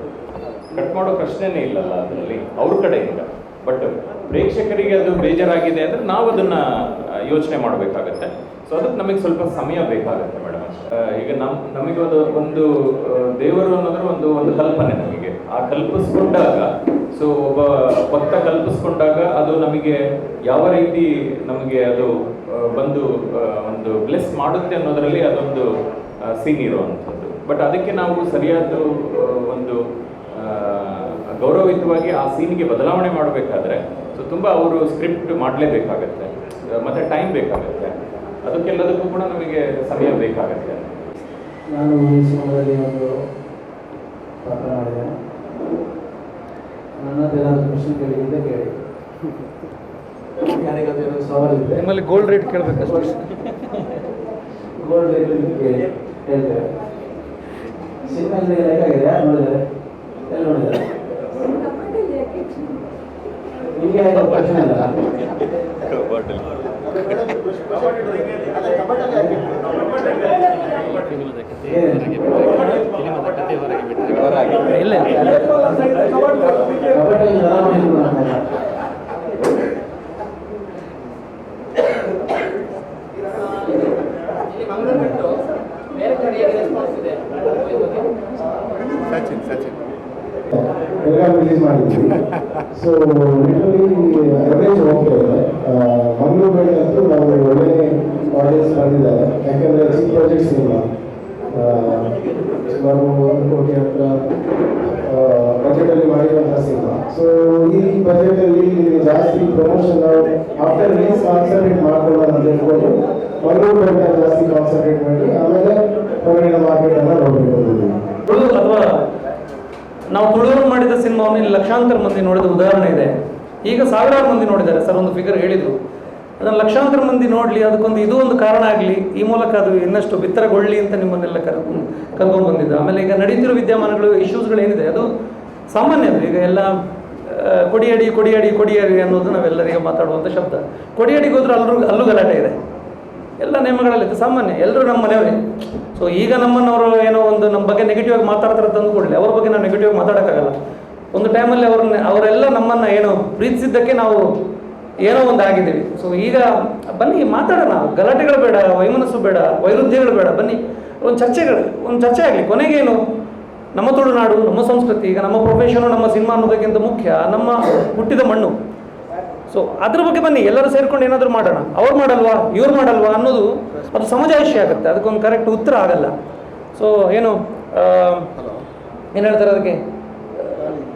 ಕಟ್ ಮಾಡೋ ಪ್ರಶ್ನೆನೇ ಇಲ್ಲಲ್ಲ ಅದರಲ್ಲಿ. ಅವ್ರ ಕಡೆಯಿಂದ. ಬಟ್ ಪ್ರೇಕ್ಷಕರಿಗೆ ಅದು ಬೇಜಾರಾಗಿದೆ ಅಂದ್ರೆ ನಾವು ಅದನ್ನ ಯೋಚನೆ ಮಾಡಬೇಕಾಗತ್ತೆ. ಸೊ ಅದಕ್ಕೆ ನಮಗೆ ಸ್ವಲ್ಪ ಸಮಯ ಬೇಕಾಗುತ್ತೆ ಮೇಡಮ್ ಈಗ ನಮ್, ನಮಗೆ ಒಂದು ಒಂದು ದೇವರು ಅನ್ನೋದ್ರ ಒಂದು ಒಂದು ಕಲ್ಪನೆ ನಮಗೆ. ಆ ಕಲ್ಪಿಸ್ಕೊಂಡಾಗ ಸೊ ಒಬ್ಬ ಭಕ್ತ ಕಲ್ಪಿಸ್ಕೊಂಡಾಗ ಅದು ನಮಗೆ ಯಾವ ರೀತಿ ನಮಗೆ ಅದು ಬಂದು ಒಂದು ಬ್ಲೆಸ್ ಮಾಡುತ್ತೆ ಅನ್ನೋದರಲ್ಲಿ ಅದೊಂದು ಸೀನ್ ಇರುವಂಥದ್ದು. ಬಟ್ ಅದಕ್ಕೆ ನಾವು ಸರಿಯಾದ ಒಂದು ಗೌರವಯುತವಾಗಿ ಆ ಸೀನ್ಗೆ ಬದಲಾವಣೆ ಮಾಡಬೇಕಾದ್ರೆ ಸೊ ತುಂಬ ಅವರು ಸ್ಕ್ರಿಪ್ಟ್ ಮಾಡಲೇಬೇಕಾಗತ್ತೆ. ಮತ್ತೆ ಟೈಮ್ ಬೇಕಾಗತ್ತೆ. ಅದಕ್ಕೆಲ್ಲದಕ್ಕೂ ಕೂಡ ನಮಗೆ ಸಮಯ ಬೇಕಾಗುತ್ತೆ. ನಾನು ಈ ಸಮಯದಲ್ಲಿ ಒಂದು ಪಾತ್ರ ಮಾಡಿದೆ. ನನ್ನ ಏನಾದರೂ ಕ್ವಶನ್ ಕೇಳಿದ್ದೆ ಕೇಳಿ. ಯಾರಿಗಾದ್ರೂ ಸವಾಲಿದೆ ನಿಮ್ಮಲ್ಲಿ ಗೋಲ್ಡ್ ರೇಟ್ ಕೇಳಬೇಕಷ್ಟೇ. ಗೋಲ್ಡ್ ರೇಟ್ ಕೇಳಿ ಹೇಳಿದೆ ಇಲ್ಲಿ ಲೈಕ್ ಆಗಿದೆ ಯಾರು ನೋಡಿದ್ದಾರೆ ಎಲ್ಲಿ ಪ್ರಶ್ನೆ ನಿಮಗೆ ಅದೇ ಕಬಡ್ಡಲ್ಲಿ ಯಾಕೆ ಇಲ್ಲ. ರಿಲೀಸ್ ಮಾಡಿದ್ವಿ ಸೊ ಯಾಕಂದರೆ ಚಿಕ್ಕ ಪ್ರಾಜೆಕ್ಟ್ಸ್ ಇಲ್ಲ. ಸುಮಾರು ಒಂದು ಕೋಟಿ ಹತ್ರ ಬಜೆಟಲ್ಲಿ ಮಾಡಿರುವಂಥ ಸಿನಿಮಾ ಸೊ ಈ ಬಜೆಟಲ್ಲಿ ಜಾಸ್ತಿ ಪ್ರಮೋಷನ್ ಆಫ್ಟರ್ ರಿಲೀಸ್ ಕಾನ್ಸಂಟ್ರೇಟ್ ಮಾಡ್ಕೊಳ್ಳೋಣ ಅಂತ ಹೇಳ್ಕೊಂಡು ಒಂದು ಗಂಟೆ ಜಾಸ್ತಿ ಕಾನ್ಸಂಟ್ರೇಟ್ ಮಾಡಿ, ಆಮೇಲೆ ಹೊರಗಿನ ಮಾರ್ಕೆಟನ್ನು ನೋಡಬೇಕು ಅಥವಾ ನಾವು ತುಳುವರು ಮಾಡಿದ ಸಿನಿಮಾವನ್ನು ಲಕ್ಷಾಂತರ ಮಂದಿ ನೋಡಿದ ಉದಾಹರಣೆ ಇದೆ. ಈಗ ಸಾವಿರಾರು ಮಂದಿ ನೋಡಿದ್ದಾರೆ. ಸರ್, ಒಂದು ಫಿಗರ್ ಹೇಳಿದರು. ಅದನ್ನು ಲಕ್ಷಾಂತರ ಮಂದಿ ನೋಡಲಿ, ಅದಕ್ಕೊಂದು ಇದು ಒಂದು ಕಾರಣ ಆಗಲಿ, ಈ ಮೂಲಕ ಅದು ಇನ್ನಷ್ಟು ಬಿತ್ತರಗೊಳ್ಳಿ ಅಂತ ನಿಮ್ಮನ್ನೆಲ್ಲ ಕರ್ಕೊಂಡು ಕರ್ಕೊಂಡು ಆಮೇಲೆ ಈಗ ನಡೀತಿರೋ ವಿದ್ಯಮಾನಗಳು ಇಶ್ಯೂಸ್ಗಳೇನಿದೆ ಅದು ಸಾಮಾನ್ಯ ಅದು. ಈಗ ಎಲ್ಲ ಕೊಡಿಯಡಿ ಕೊಡಿಯಡಿ ಕೊಡಿಯಡಿ ಅನ್ನೋದು ನಾವೆಲ್ಲರಿಗೆ ಮಾತಾಡುವಂಥ ಶಬ್ದ. ಕೊಡಿಯಡಿಗೆ ಹೋದ್ರೆ ಅಲ್ಲರೂ ಅಲ್ಲೂ ಗಲಾಟೆ ಇದೆ. ಎಲ್ಲ ನೇಮಗಳಲ್ಲಿ ಇದು ಸಾಮಾನ್ಯ ಎಲ್ಲರೂ ನಮ್ಮ ಮನೆಯವರೇ. ಸೊ ಈಗ ನಮ್ಮನ್ನವರು ಏನೋ ಒಂದು ನಮ್ಮ ಬಗ್ಗೆ ನೆಗೆಟಿವ್ ಆಗಿ ಮಾತಾಡ್ತಾರೆ ತಂದು ಕೊಡಲಿ ಅವ್ರ ಬಗ್ಗೆ ನಾವು ನೆಗೆಟಿವ್ ಆಗಿ ಮಾತಾಡೋಕ್ಕಾಗಲ್ಲ. ಒಂದು ಟೈಮಲ್ಲಿ ಅವ್ರನ್ನ, ಅವರೆಲ್ಲ ನಮ್ಮನ್ನು ಏನು ಪ್ರೀತಿಸಿದ್ದಕ್ಕೆ ನಾವು ಏನೋ ಒಂದು ಆಗಿದ್ದೀವಿ. ಸೊ ಈಗ ಬನ್ನಿ ಮಾತಾಡೋಣ. ಗಲಾಟೆಗಳು ಬೇಡ ವೈಮನಸ್ಸು ಬೇಡ ವೈರುಧ್ಯಗಳು ಬೇಡ. ಬನ್ನಿ ಒಂದು ಚರ್ಚೆಗಳು ಒಂದು ಚರ್ಚೆ ಆಗಲಿ. ಕೊನೆಗೇನು ನಮ್ಮ ತುಳುನಾಡು ನಮ್ಮ ಸಂಸ್ಕೃತಿ ಈಗ ನಮ್ಮ ಪ್ರೊಫೆಷನು ನಮ್ಮ ಸಿನಿಮಾ ಅನ್ನೋದಕ್ಕಿಂತ ಮುಖ್ಯ ನಮ್ಮ ಹುಟ್ಟಿದ ಮಣ್ಣು. ಸೊ ಅದ್ರ ಬಗ್ಗೆ ಬನ್ನಿ ಎಲ್ಲರೂ ಸೇರ್ಕೊಂಡು ಏನಾದರೂ ಮಾಡೋಣ. ಅವ್ರು ಮಾಡಲ್ವಾ ಇವ್ರು ಮಾಡಲ್ವಾ ಅನ್ನೋದು ಅದು ಸಮಜಾಯಿಷಿ ಆಗುತ್ತೆ. ಅದಕ್ಕೊಂದು ಕರೆಕ್ಟ್ ಉತ್ತರ ಆಗಲ್ಲ. ಸೊ ಏನು ಏನು ಹೇಳ್ತಾರೆ ಅದಕ್ಕೆ?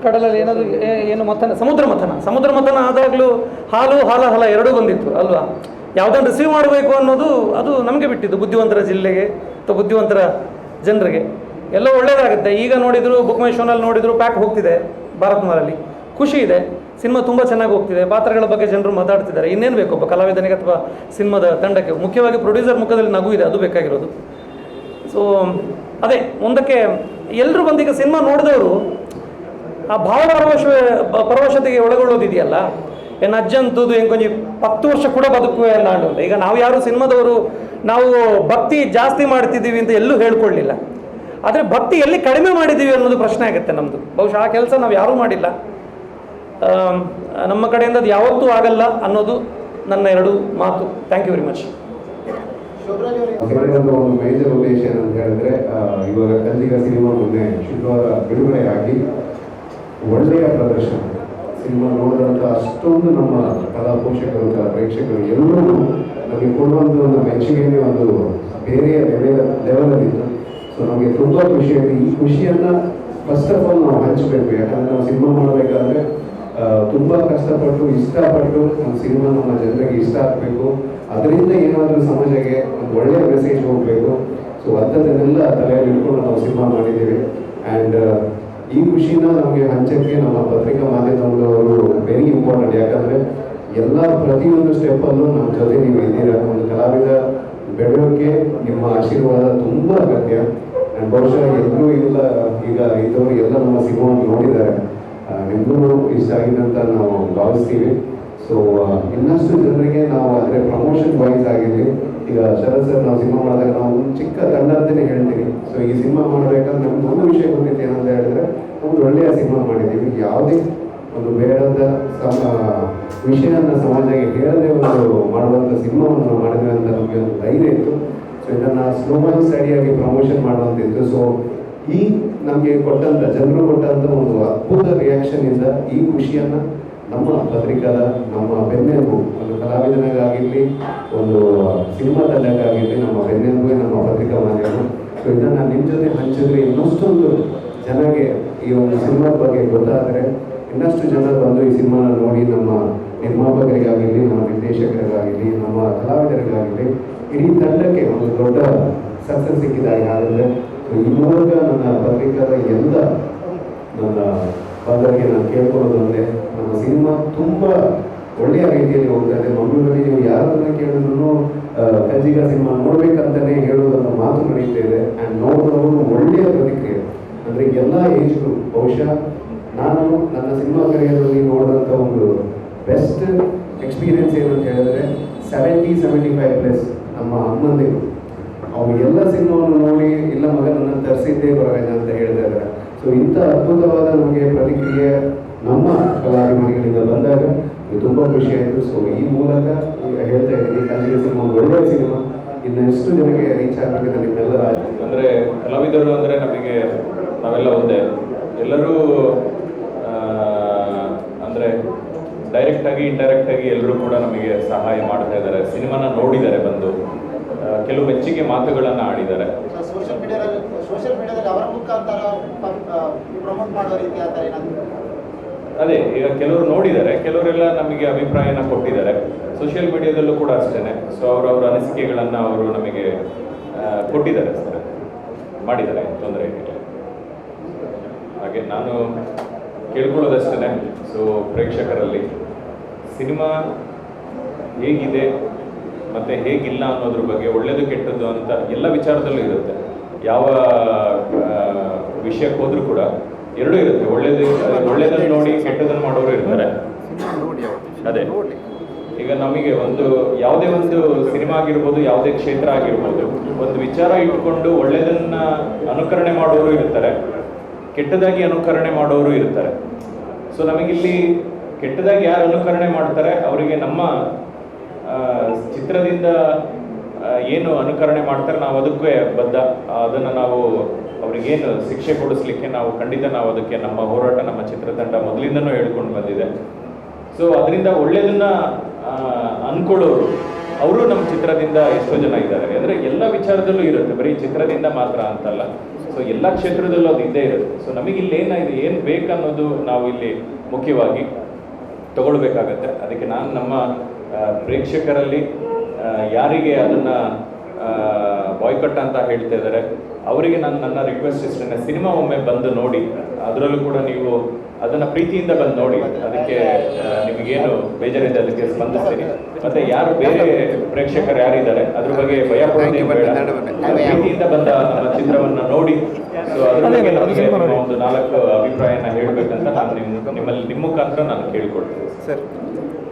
ಕಡಲಲ್ಲಿ ಏನಾದ್ರು ಏನು ಮಥನ, ಸಮುದ್ರ ಮಥನ ಸಮುದ್ರ ಮಥನ ಆದಾಗಲೂ ಹಾಲು, ಹಾಲ, ಹಲ ಎರಡೂ ಬಂದಿತ್ತು, ಅಲ್ವಾ? ಯಾವುದನ್ನು ರಿಸೀವ್ ಮಾಡಬೇಕು ಅನ್ನೋದು ಅದು ನಮಗೆ ಬಿಟ್ಟಿದ್ದು, ಬುದ್ಧಿವಂತರ ಜಿಲ್ಲೆಗೆ, ಅಥವಾ ಬುದ್ಧಿವಂತರ ಜನರಿಗೆ. ಎಲ್ಲ ಒಳ್ಳೆಯದಾಗುತ್ತೆ ಈಗ ನೋಡಿದ್ರು ಬುಕ್ ಮೈ ಶೋನಲ್ಲಿ ನೋಡಿದ್ರು ಪ್ಯಾಕ್ ಹೋಗ್ತಿದೆ ಭಾರತ್ ಮಾರಲ್ಲಿ ಖುಷಿ ಇದೆ. ಸಿನಿಮಾ ತುಂಬ ಚೆನ್ನಾಗಿ ಹೋಗ್ತಿದೆ. ಪಾತ್ರಗಳ ಬಗ್ಗೆ ಜನರು ಮಾತಾಡ್ತಿದ್ದಾರೆ. ಇನ್ನೇನು ಬೇಕು ಒಬ್ಬ ಕಲಾವಿದನಿಗೆ ಅಥವಾ ಸಿನಿಮಾದ ತಂಡಕ್ಕೆ? ಮುಖ್ಯವಾಗಿ ಪ್ರೊಡ್ಯೂಸರ್ ಮುಖದಲ್ಲಿ ನಗು ಇದೆ. ಅದು ಬೇಕಾಗಿರೋದು. ಸೊ ಅದೇ, ಮುಂದಕ್ಕೆ ಎಲ್ಲರೂ ಬಂದೀಗ ಸಿನಿಮಾ ನೋಡಿದವರು ಆ ಭಾವನ ಪರವಶ ಪರವಶತೆಗೆ ಒಳಗೊಳ್ಳೋದಿದೆಯಲ್ಲ ಏನು ಅಜ್ಜಂತದ್ದು ಹೆಂಗೆ ಕೊಂಚ ಹತ್ತು ವರ್ಷ ಕೂಡ ಬದುಕುವೆ ನಾಡು ಅಂತ ಈಗ ನಾವು ಯಾರು ಸಿನಿಮಾದವರು, ನಾವು ಭಕ್ತಿ ಜಾಸ್ತಿ ಮಾಡ್ತಿದ್ದೀವಿ ಅಂತ ಎಲ್ಲೂ ಹೇಳ್ಕೊಳ್ಳಿಲ್ಲ. ಆದರೆ ಭಕ್ತಿ ಎಲ್ಲಿ ಕಡಿಮೆ ಮಾಡಿದ್ದೀವಿ ಅನ್ನೋದು ಪ್ರಶ್ನೆ ಆಗುತ್ತೆ ನಮ್ಮದು ಬಹುಶಃ ಆ ಕೆಲಸ ನಾವು ಯಾರೂ ಮಾಡಿಲ್ಲ. ನಮ್ಮ ಕಡೆಯಿಂದ ಅದು ಯಾವತ್ತೂ ಆಗಲ್ಲ ಅನ್ನೋದು ನನ್ನ ಎರಡು ಮಾತು. ಥ್ಯಾಂಕ್ ಯು ವೆರಿ ಮಚ್ ಒಂದು ಮೇಜರ್ ಉದ್ದೇಶ ಏನಂತ ಹೇಳಿದ್ರೆ ಇವಾಗ ಕಲ್ಲಿಗ ಸಿನಿಮಾ ಮೊನ್ನೆ ಶುಕ್ರವಾರ ಬಿಡುಗಡೆ ಆಗಿ ಒಳ್ಳೆಯ ಪ್ರದರ್ಶನ. ಸಿನಿಮಾ ನೋಡಿದಂಥ ಅಷ್ಟೊಂದು ನಮ್ಮ ಕಲಾ ಪೋಷಕರು ಪ್ರೇಕ್ಷಕರು ಎಲ್ಲರೂ ನಮಗೆ ಕೊಡುವಂಥ ಒಂದು ಮೆಚ್ಚುಗೆಯೇ ಒಂದು ಬೇರೆಯ ಲೆವೆಲ್ ಲೆವೆಲಲ್ಲಿತ್ತು ಸೊ ನಮಗೆ ತುಂಬ ಖುಷಿ ಆಯಿತು. ಈ ಖುಷಿಯನ್ನು ಫಸ್ಟ್ ಆಫ್ ಆಲ್ ನಾವು ಹಂಚಬೇಕು. ಯಾಕಂದರೆ ನಾವು ಸಿನಿಮಾ ಮಾಡಬೇಕಾದ್ರೆ ತುಂಬ ಕಷ್ಟಪಟ್ಟು, ಇಷ್ಟಪಟ್ಟು ನಮ್ಮ ಸಿನಿಮಾ ನಮ್ಮ ಜನರಿಗೆ ಇಷ್ಟ ಆಗಬೇಕು. ಅದರಿಂದ ಏನಾದರೂ ಸಮಾಜಕ್ಕೆ ಒಂದು ಒಳ್ಳೆಯ ಮೆಸೇಜ್ ಹೋಗಬೇಕು. ಸೊ ಅಂಥದ್ದನ್ನೆಲ್ಲ ತಲೆಯಲ್ಲಿ ಇಟ್ಕೊಂಡು ನಾವು ಸಿನಿಮಾ ಮಾಡಿದ್ದೀವಿ. ಆ್ಯಂಡ್ ಈ ಖುಷಿನ ನಮಗೆ ಹಂಚಕ್ಕೆ ನಮ್ಮ ಪತ್ರಿಕಾ ಮಾಧ್ಯಮದವರು ವೆರಿ ಇಂಪಾರ್ಟೆಂಟ್ ಯಾಕಂದರೆ ಎಲ್ಲ ಪ್ರತಿಯೊಂದು ಸ್ಟೆಪ್ಪನ್ನು ನಮ್ಮ ಜೊತೆ ನೀವು ಇದ್ದೀರಾ? ಒಂದು ಕಲಾವಿದ ಬೆಳೆಯೋಕ್ಕೆ ನಿಮ್ಮ ಆಶೀರ್ವಾದ ತುಂಬ ಅಗತ್ಯ. ಆ್ಯಂಡ್ ಬಹುಶಃ ಎಲ್ಲರೂ ಇಲ್ಲ. ಈಗ ಇದ್ದವರು ಎಲ್ಲ ನಮ್ಮ ಸಿನಿಮಾವನ್ನು ನೋಡಿದ್ದಾರೆ. ನಿಮಗೂ ಇಷ್ಟ ಆಗಿದೆ ಅಂತ ನಾವು ಭಾವಿಸ್ತೀವಿ. ಸೊ ಇನ್ನಷ್ಟು ಜನರಿಗೆ ನಾವು ಅಂದರೆ ಪ್ರಮೋಷನ್ ವೈಸ್ ಆಗಿರಲಿ ಈಗ ಶರತ್ ಸರ್, ನಾವು ಸಿನಿಮಾ ಮಾಡಿದಾಗ ನಾವು ಒಂದು ಚಿಕ್ಕ ತಂಡ ಅಂತಲೇ ಹೇಳ್ತೀವಿ. ಸೊ ಈ ಸಿನಿಮಾ ಮಾಡಬೇಕಾದ್ರೆ ನಮ್ಗೆ ಒಂದು ವಿಷಯ ಗೊತ್ತಿತ್ತು ಏನಂತ ಹೇಳಿದ್ರೆ ಒಂದು ಒಳ್ಳೆಯ ಸಿನಿಮಾ ಮಾಡಿದ್ದೀವಿ. ಯಾವುದೇ ಒಂದು ಬೇಡದ ಸಮ, ವಿಷಯನ ಸಮಾಜಕ್ಕೆ ಹೇಳದೆ ಒಂದು ಮಾಡುವಂಥ ಸಿನಿಮಾವನ್ನು ನಾವು ಮಾಡಿದ್ವಿ ಅಂತ ನಮಗೆ ಒಂದು ಧೈರ್ಯ ಇತ್ತು. ಸೊ ಇದನ್ನು ಸ್ಲೋಮಲ್ ಸ್ಟಡಿಯಾಗಿ ಪ್ರಮೋಷನ್ ಮಾಡುವಂತಿತ್ತು ಸೊ ಈ ನಮಗೆ ಕೊಟ್ಟಂಥ ಜನರು ಕೊಟ್ಟಂಥ ಒಂದು ಅದ್ಭುತ ರಿಯಾಕ್ಷನ್ ಇಂದ ಈ ಖುಷಿಯನ್ನು ನಮ್ಮ ಪತ್ರಿಕಾದ, ನಮ್ಮ ಬೆನ್ನೆಲುಬು ಕಲಾವಿದನಿಗಾಗಿರ್ಲಿ ಒಂದು ಸಿನಿಮಾ ತಂಡಕ್ಕಾಗಿರಲಿ, ನಮ್ಮ ಬೆನ್ನೆಲುಬು ನಮ್ಮ ಪತ್ರಿಕಾ ಮಾಧ್ಯಮ ಸೊ ಇದನ್ನ ನಿಮ್ಮ ಜೊತೆ ಹಂಚಿದ್ರೆ ಇನ್ನಷ್ಟೊಂದು ಜನಗೆ ಈ ಒಂದು ಸಿನಿಮಾದ ಬಗ್ಗೆ ಗೊತ್ತಾದರೆ ಇನ್ನಷ್ಟು ಜನ ಬಂದು ಈ ಸಿನಿಮಾನ ನೋಡಿ ನಮ್ಮ ನಿರ್ಮಾಪಕರಿಗಾಗಿರಲಿ, ನಮ್ಮ ನಿರ್ದೇಶಕರಿಗಾಗಿರಲಿ, ನಮ್ಮ ಕಲಾವಿದರಿಗಾಗಿರಲಿ, ಇಡೀ ತಂಡಕ್ಕೆ ಒಂದು ದೊಡ್ಡ ಸಕ್ಸಸ್ ಸಿಕ್ಕಿದಾಗ ಆದರೆ ಈ ಮೂಲಕ ನನ್ನ ಪತ್ರಿಕಾದ ಎಲ್ಲ ನನ್ನ ಬಂದವರಿಗೆ ನಾನು ಕೇಳ್ಕೊಳ್ಳೋದು ಅಂದರೆ, ನಮ್ಮ ಸಿನಿಮಾ ತುಂಬ ಒಳ್ಳೆಯ ರೀತಿಯಲ್ಲಿ ಹೋಗ್ತಾ ಇದೆ ಮಂಗಳೂರಲ್ಲಿ ನೀವು ಯಾರನ್ನ ಕೇಳಿದ್ರು ಕಜ್ಜಿಗ ಸಿನಿಮಾ ನೋಡ್ಬೇಕಂತಾನೆ ಹೇಳೋದನ್ನ ಮಾತು ನಡೀತಾ ಇದೆ ಆ್ಯಂಡ್ ನೋಡಿದವರು ಒಳ್ಳೆಯ ಪ್ರತಿಕ್ರಿಯೆ. ಅಂದರೆ ಎಲ್ಲ ಏಜ್ ಗ್ರೂಪ್ ಬಹುಶಃ ನಾನು ನನ್ನ ಸಿನಿಮಾ ಕರಿಯರಲ್ಲಿ ನೋಡಿದಂಥ ಒಂದು ಬೆಸ್ಟ್ ಎಕ್ಸ್ಪೀರಿಯನ್ಸ್ ಏನಂತ ಹೇಳಿದ್ರೆ ಸೆವೆಂಟಿ ಸೆವೆಂಟಿ ಫೈವ್ ಪ್ಲಸ್ ನಮ್ಮ ಅಮ್ಮಂದಿರು. ಎಲ್ಲ ಸಿನಿಮಾವನ್ನು ನೋಡಿ, ಇಲ್ಲ ಮಗ ನನ್ನ ತರಿಸಿದ್ದೇ ಬರವೇನ ಅಂತ ಹೇಳ್ತಾ ಸೊ ಇಂಥ ಅದ್ಭುತವಾದ ನಮಗೆ ಪ್ರತಿಕ್ರಿಯೆ ನಮ್ಮ ಕಲಾಭಿಮಾನಿಗಳಿಂದ ಬಂದಾಗ ಇದು ತುಂಬ ಖುಷಿ ಆಯಿತು. ಸೊ ಈ ಮೂಲಕ ಹೇಳ್ತಾ ಇದ್ದೀನಿ ಕನ್ನಡ ಸಿನಿಮಾ ಒಂದು ಒಳ್ಳೆಯ ಸಿನಿಮಾ. ಇನ್ನೆಷ್ಟು ಜನಕ್ಕೆ ರೀಚ್ ಆಗಬೇಕಂತ ನಿಮ್ಮೆಲ್ಲರ ಅಂದರೆ ಕಲಾವಿದರು ಅಂದರೆ ನಮಗೆ ನಾವೆಲ್ಲ ಒಂದೇ. ಎಲ್ಲರೂ ಅಂದರೆ ಡೈರೆಕ್ಟಾಗಿ ಇಂಡೈರೆಕ್ಟಾಗಿ ಎಲ್ಲರೂ ಕೂಡ ನಮಗೆ ಸಹಾಯ ಮಾಡ್ತಾ ಇದ್ದಾರೆ. ಸಿನಿಮಾನ ನೋಡಿದ್ದಾರೆ ಬಂದು. ಕೆಲವು ಮೆಚ್ಚುಗೆ ಮಾತುಗಳನ್ನು ಆಡಿದ್ದಾರೆ. ಸೋಷಿಯಲ್ ಮೀಡಿಯಾದಲ್ಲಿ ಸೋಷಿಯಲ್ ಮೀಡಿಯಾದಲ್ಲಿ ಅವರ ಮುಖಾಂತರ ಪ್ರಮೋಟ್ ಮಾಡೋ ರೀತಿ ಆ ಥರ ಏನಾದರೂ ಅದೇ, ಈಗ ಕೆಲವರು ನೋಡಿದ್ದಾರೆ, ಕೆಲವರೆಲ್ಲ ನಮಗೆ ಅಭಿಪ್ರಾಯನ ಕೊಟ್ಟಿದ್ದಾರೆ. ಸೋಷಿಯಲ್ ಮೀಡಿಯಾದಲ್ಲೂ ಕೂಡ ಅಷ್ಟೇ ಸೊ ಅವರವರ ಅನಿಸಿಕೆಗಳನ್ನು ಅವರು ನಮಗೆ ಕೊಟ್ಟಿದ್ದಾರೆ ಸರ್. ಮಾಡಿದ್ದಾರೆ ತೊಂದರೆ ಏನಿಲ್ಲ ಹಾಗೆ ನಾನು ಕೇಳ್ಕೊಳ್ಳೋದಷ್ಟೇ ಸೊ ಪ್ರೇಕ್ಷಕರಲ್ಲಿ ಸಿನಿಮಾ ಹೇಗಿದೆ, ಮತ್ತು ಹೇಗಿಲ್ಲ ಅನ್ನೋದ್ರ ಬಗ್ಗೆ ಒಳ್ಳೆಯದು ಕೆಟ್ಟದ್ದು ಅಂತ ಎಲ್ಲ ವಿಚಾರದಲ್ಲೂ ಇರುತ್ತೆ. ಯಾವ ವಿಷಯಕ್ಕೆ ಹೋದ್ರೂ ಕೂಡ ಎರಡೂ ಇರುತ್ತೆ. ಒಳ್ಳೇದು ಒಳ್ಳೇದನ್ನು ನೋಡಿ ಕೆಟ್ಟದನ್ನು ಮಾಡೋರು ಇರ್ತಾರೆ. ಅದೇ. ಈಗ ನಮಗೆ ಒಂದು ಯಾವುದೇ ಒಂದು ಸಿನಿಮಾ ಆಗಿರ್ಬೋದು ಯಾವುದೇ ಕ್ಷೇತ್ರ ಆಗಿರ್ಬೋದು ಒಂದು ವಿಚಾರ ಇಟ್ಕೊಂಡು ಒಳ್ಳೆಯದನ್ನ ಅನುಕರಣೆ ಮಾಡೋರು ಇರ್ತಾರೆ. ಕೆಟ್ಟದಾಗಿ ಅನುಕರಣೆ ಮಾಡೋರು ಇರ್ತಾರೆ. ಸೊ ನಮಗಿಲ್ಲಿ ಕೆಟ್ಟದಾಗಿ ಯಾರು ಅನುಕರಣೆ ಮಾಡ್ತಾರೆ ಅವರಿಗೆ ನಮ್ಮ ಚಿತ್ರದಿಂದ ಏನು ಅನುಕರಣೆ ಮಾಡ್ತಾರೆ ನಾವು ಅದಕ್ಕೆ ಬದ್ಧ. ಅದನ್ನು ನಾವು ಅವರಿಗೇನು ಶಿಕ್ಷೆ ಕೊಡಿಸ್ಲಿಕ್ಕೆ ನಾವು ಖಂಡಿತ ನಾವು ಅದಕ್ಕೆ ನಮ್ಮ ಹೋರಾಟ, ನಮ್ಮ ಚಿತ್ರತಂಡ ಮೊದಲಿಂದನೂ ಹೇಳ್ಕೊಂಡು ಬಂದಿದೆ. ಸೊ ಅದರಿಂದ ಒಳ್ಳೆಯದನ್ನ ಅಂದ್ಕೊಳ್ಳೋರು ಅವರು ನಮ್ಮ ಚಿತ್ರದಿಂದ ಎಷ್ಟೋ ಜನ ಇದ್ದಾರೆ. ಅಂದರೆ ಎಲ್ಲ ವಿಚಾರದಲ್ಲೂ ಇರುತ್ತೆ. ಬರೀ ಚಿತ್ರದಿಂದ ಮಾತ್ರ ಅಂತಲ್ಲ. ಸೊ ಎಲ್ಲ ಕ್ಷೇತ್ರದಲ್ಲೂ ಅದು ಇದ್ದೇ ಇರುತ್ತೆ. ಸೊ ನಮಗೆ ಇಲ್ಲಿ ಏನಾಗಿದೆ ಏನು ಬೇಕನ್ನೋದು ನಾವು ಇಲ್ಲಿ ಮುಖ್ಯವಾಗಿ ತಗೊಳ್ಬೇಕಾಗತ್ತೆ. ಅದಕ್ಕೆ ನಾನು ನಮ್ಮ ಪ್ರೇಕ್ಷಕರಲ್ಲಿ ಯಾರಿಗೆ ಅದನ್ನ ಬಾಯ್ಕಟ್ ಅಂತ ಹೇಳ್ತಾ ಇದ್ದಾರೆ ಅವರಿಗೆ ನಾನು ನನ್ನ ರಿಕ್ವೆಸ್ಟ್ ಇಷ್ಟೇ ಸಿನಿಮಾ ಒಮ್ಮೆ ಬಂದು ನೋಡಿ. ಅದರಲ್ಲೂ ಕೂಡ ನೀವು ಅದನ್ನ ಪ್ರೀತಿಯಿಂದ ಬಂದು ನೋಡಿ. ಅದಕ್ಕೆ ನಿಮಗೇನು ಬೇಜಾರಿದೆ ಅದಕ್ಕೆ ಸ್ಪಂದಿಸ್ತೀನಿ. ಮತ್ತೆ ಯಾರು ಬೇರೆ ಪ್ರೇಕ್ಷಕರು ಯಾರಿದ್ದಾರೆ ಅದ್ರ ಬಗ್ಗೆ ಭಯ ಪ್ರೀತಿಯಿಂದ ಬಂದ ನಮ್ಮ ಚಿತ್ರವನ್ನ ನೋಡಿ. ಸೊ ಅದ್ರ ಬಗ್ಗೆ ನಮಗೆ ಒಂದು ನಾಲ್ಕು ಅಭಿಪ್ರಾಯನ ಹೇಳ್ಬೇಕಂತ ನಾನು ನಿಮ್ಮ ನಿಮ್ಮಲ್ಲಿ ನಿಮ್ಮ ಮುಖಾಂತರ ನಾನು ಕೇಳ್ಕೊಳ್ತೀನಿ. ಸರ್.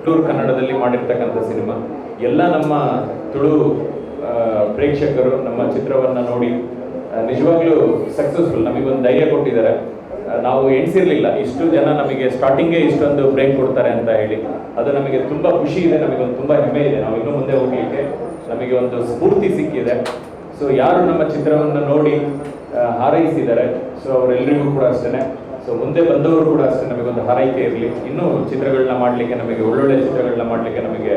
ಟೂರ್ ಕನ್ನಡದಲ್ಲಿ ಮಾಡಿರ್ತಕ್ಕಂಥ ಸಿನಿಮಾ ಎಲ್ಲ ನಮ್ಮ ತುಳು ಪ್ರೇಕ್ಷಕರು ನಮ್ಮ ಚಿತ್ರವನ್ನು ನೋಡಿ ನಿಜವಾಗ್ಲೂ ಸಕ್ಸಸ್ಫುಲ್ ನಮಗೊಂದು ಧೈರ್ಯ ಕೊಟ್ಟಿದ್ದಾರೆ. ನಾವು ಎಣಿಸಿರ್ಲಿಲ್ಲ. ಇಷ್ಟು ಜನ ನಮಗೆ ಸ್ಟಾರ್ಟಿಂಗೇ ಇಷ್ಟೊಂದು ಬ್ರೇಕ್ ಕೊಡ್ತಾರೆ ಅಂತ ಹೇಳಿ. ಅದು ನಮಗೆ ತುಂಬ ಖುಷಿ ಇದೆ ನಮಗೊಂದು ತುಂಬ ಹೆಮ್ಮೆ ಇದೆ. ನಾವು ಇನ್ನೂ ಮುಂದೆ ಹೋಗಲಿಕ್ಕೆ ನಮಗೆ ಒಂದು ಸ್ಫೂರ್ತಿ ಸಿಕ್ಕಿದೆ. ಸೊ ಯಾರು ನಮ್ಮ ಚಿತ್ರವನ್ನು ನೋಡಿ ಹಾರೈಸಿದ್ದಾರೆ ಸೊ ಅವರೆಲ್ಲರಿಗೂ ಕೂಡ ಅಷ್ಟೇ ಸೊ ಮುಂದೆ ಬಂದವರು ಕೂಡ ಅಷ್ಟೇ ನಮಗೊಂದು ಹಾರೈಕೆ ಇರಲಿ. ಇನ್ನೂ ಚಿತ್ರಗಳನ್ನ ಮಾಡಲಿಕ್ಕೆ ನಮಗೆ, ಒಳ್ಳೊಳ್ಳೆ ಚಿತ್ರಗಳನ್ನ ಮಾಡಲಿಕ್ಕೆ ನಮಗೆ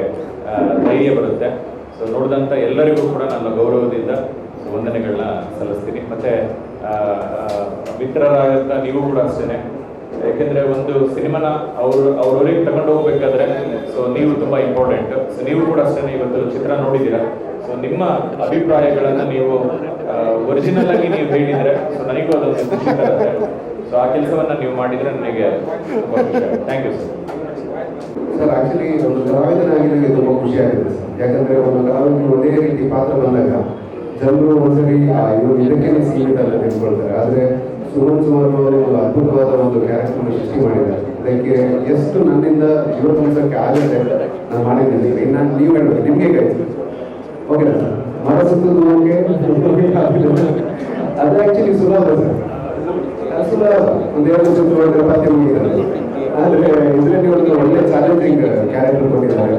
ಧೈರ್ಯ ಬರುತ್ತೆ. ಸೊ ನೋಡಿದಂಥ ಎಲ್ಲರಿಗೂ ಕೂಡ ನನ್ನ ಗೌರವದಿಂದ ವಂದನೆಗಳನ್ನ ಸಲ್ಲಿಸ್ತೀನಿ. ಮತ್ತೆ ಮಿತ್ರರಾದಂಥ ನೀವು ಕೂಡ ಅಷ್ಟೇ ಯಾಕೆಂದ್ರೆ ಒಂದು ಸಿನಿಮಾನ ಅವರು, ಅವ್ರವ್ರಿಗೆ ತಗೊಂಡು ಹೋಗ್ಬೇಕಾದ್ರೆ ಸೊ ನೀವು ತುಂಬಾ ಇಂಪಾರ್ಟೆಂಟ್ ಸೊ ನೀವು ಕೂಡ ಅಷ್ಟೇ ಇವತ್ತು ಚಿತ್ರ ನೋಡಿದ್ದೀರಾ? ಸೊ ನಿಮ್ಮ ಅಭಿಪ್ರಾಯಗಳನ್ನ ನೀವು ಒರಿಜಿನಲ್ ಆಗಿ ನೀವು ಹೇಳಿದ್ರೆ ಸೊ ನನಗೂ ಅದೊಂದು ಸೊ ಆ ಕೆಲಸವನ್ನ ನೀವು ಮಾಡಿದ್ರೆ ನನಗೆ thank you sir sir actually ಒಂದು ಕಲಾವಿದನಾಗಿ ನನಗೆ ತುಂಬ ಖುಷಿ ಆಗಿದೆ ಸರ್. ಯಾಕಂದ್ರೆ ಒಂದು ಕಲಾವಿದರು ಒಂದೇ ರೀತಿ ಪಾತ್ರ ಬಂದಾಗ ಜನರು ಒಂದ್ಸರಿ ಇವರು ಇದಕ್ಕೆ ಸೀಮಿತ ಅಂತ ತಿಳ್ಕೊಳ್ತಾರೆ. ಆದ್ರೆ ಸುಮನ್ ಸುಮಾರು ಅವರು ಅದ್ಭುತವಾದ ಒಂದು ಕ್ಯಾರೆಕ್ಟರ್ ಸೃಷ್ಟಿ ಮಾಡಿದ್ದಾರೆ. ಅದಕ್ಕೆ ಎಷ್ಟು ನನ್ನಿಂದ ಜೀವನಕ್ಕೆ ಆಗಿದೆ ನಾನು ಮಾಡಿದ್ದೀನಿ ನಾನು ನೀವು ಹೇಳ್ಬೇಕು, ನಿಮಗೆ ಕಾಯ್ತು ಓಕೆ ಸರ್. ಮರ ಸುತ್ತೋದು ಅದು ಆಕ್ಚುಲಿ ಸುಲಭ ಸರ್. ಸುಲಭ. ಒಂದೇ ಪತ್ತೆ ಮುಗಿತಾರೆ ಆದ್ರೆ ಇದರಲ್ಲಿ ಒಂದು ಒಳ್ಳೆ ಚಾಲೆಂಜಿಂಗ್ ಕ್ಯಾರೆಕ್ಟರ್ ಕೊಟ್ಟಿದ್ದಾರೆ.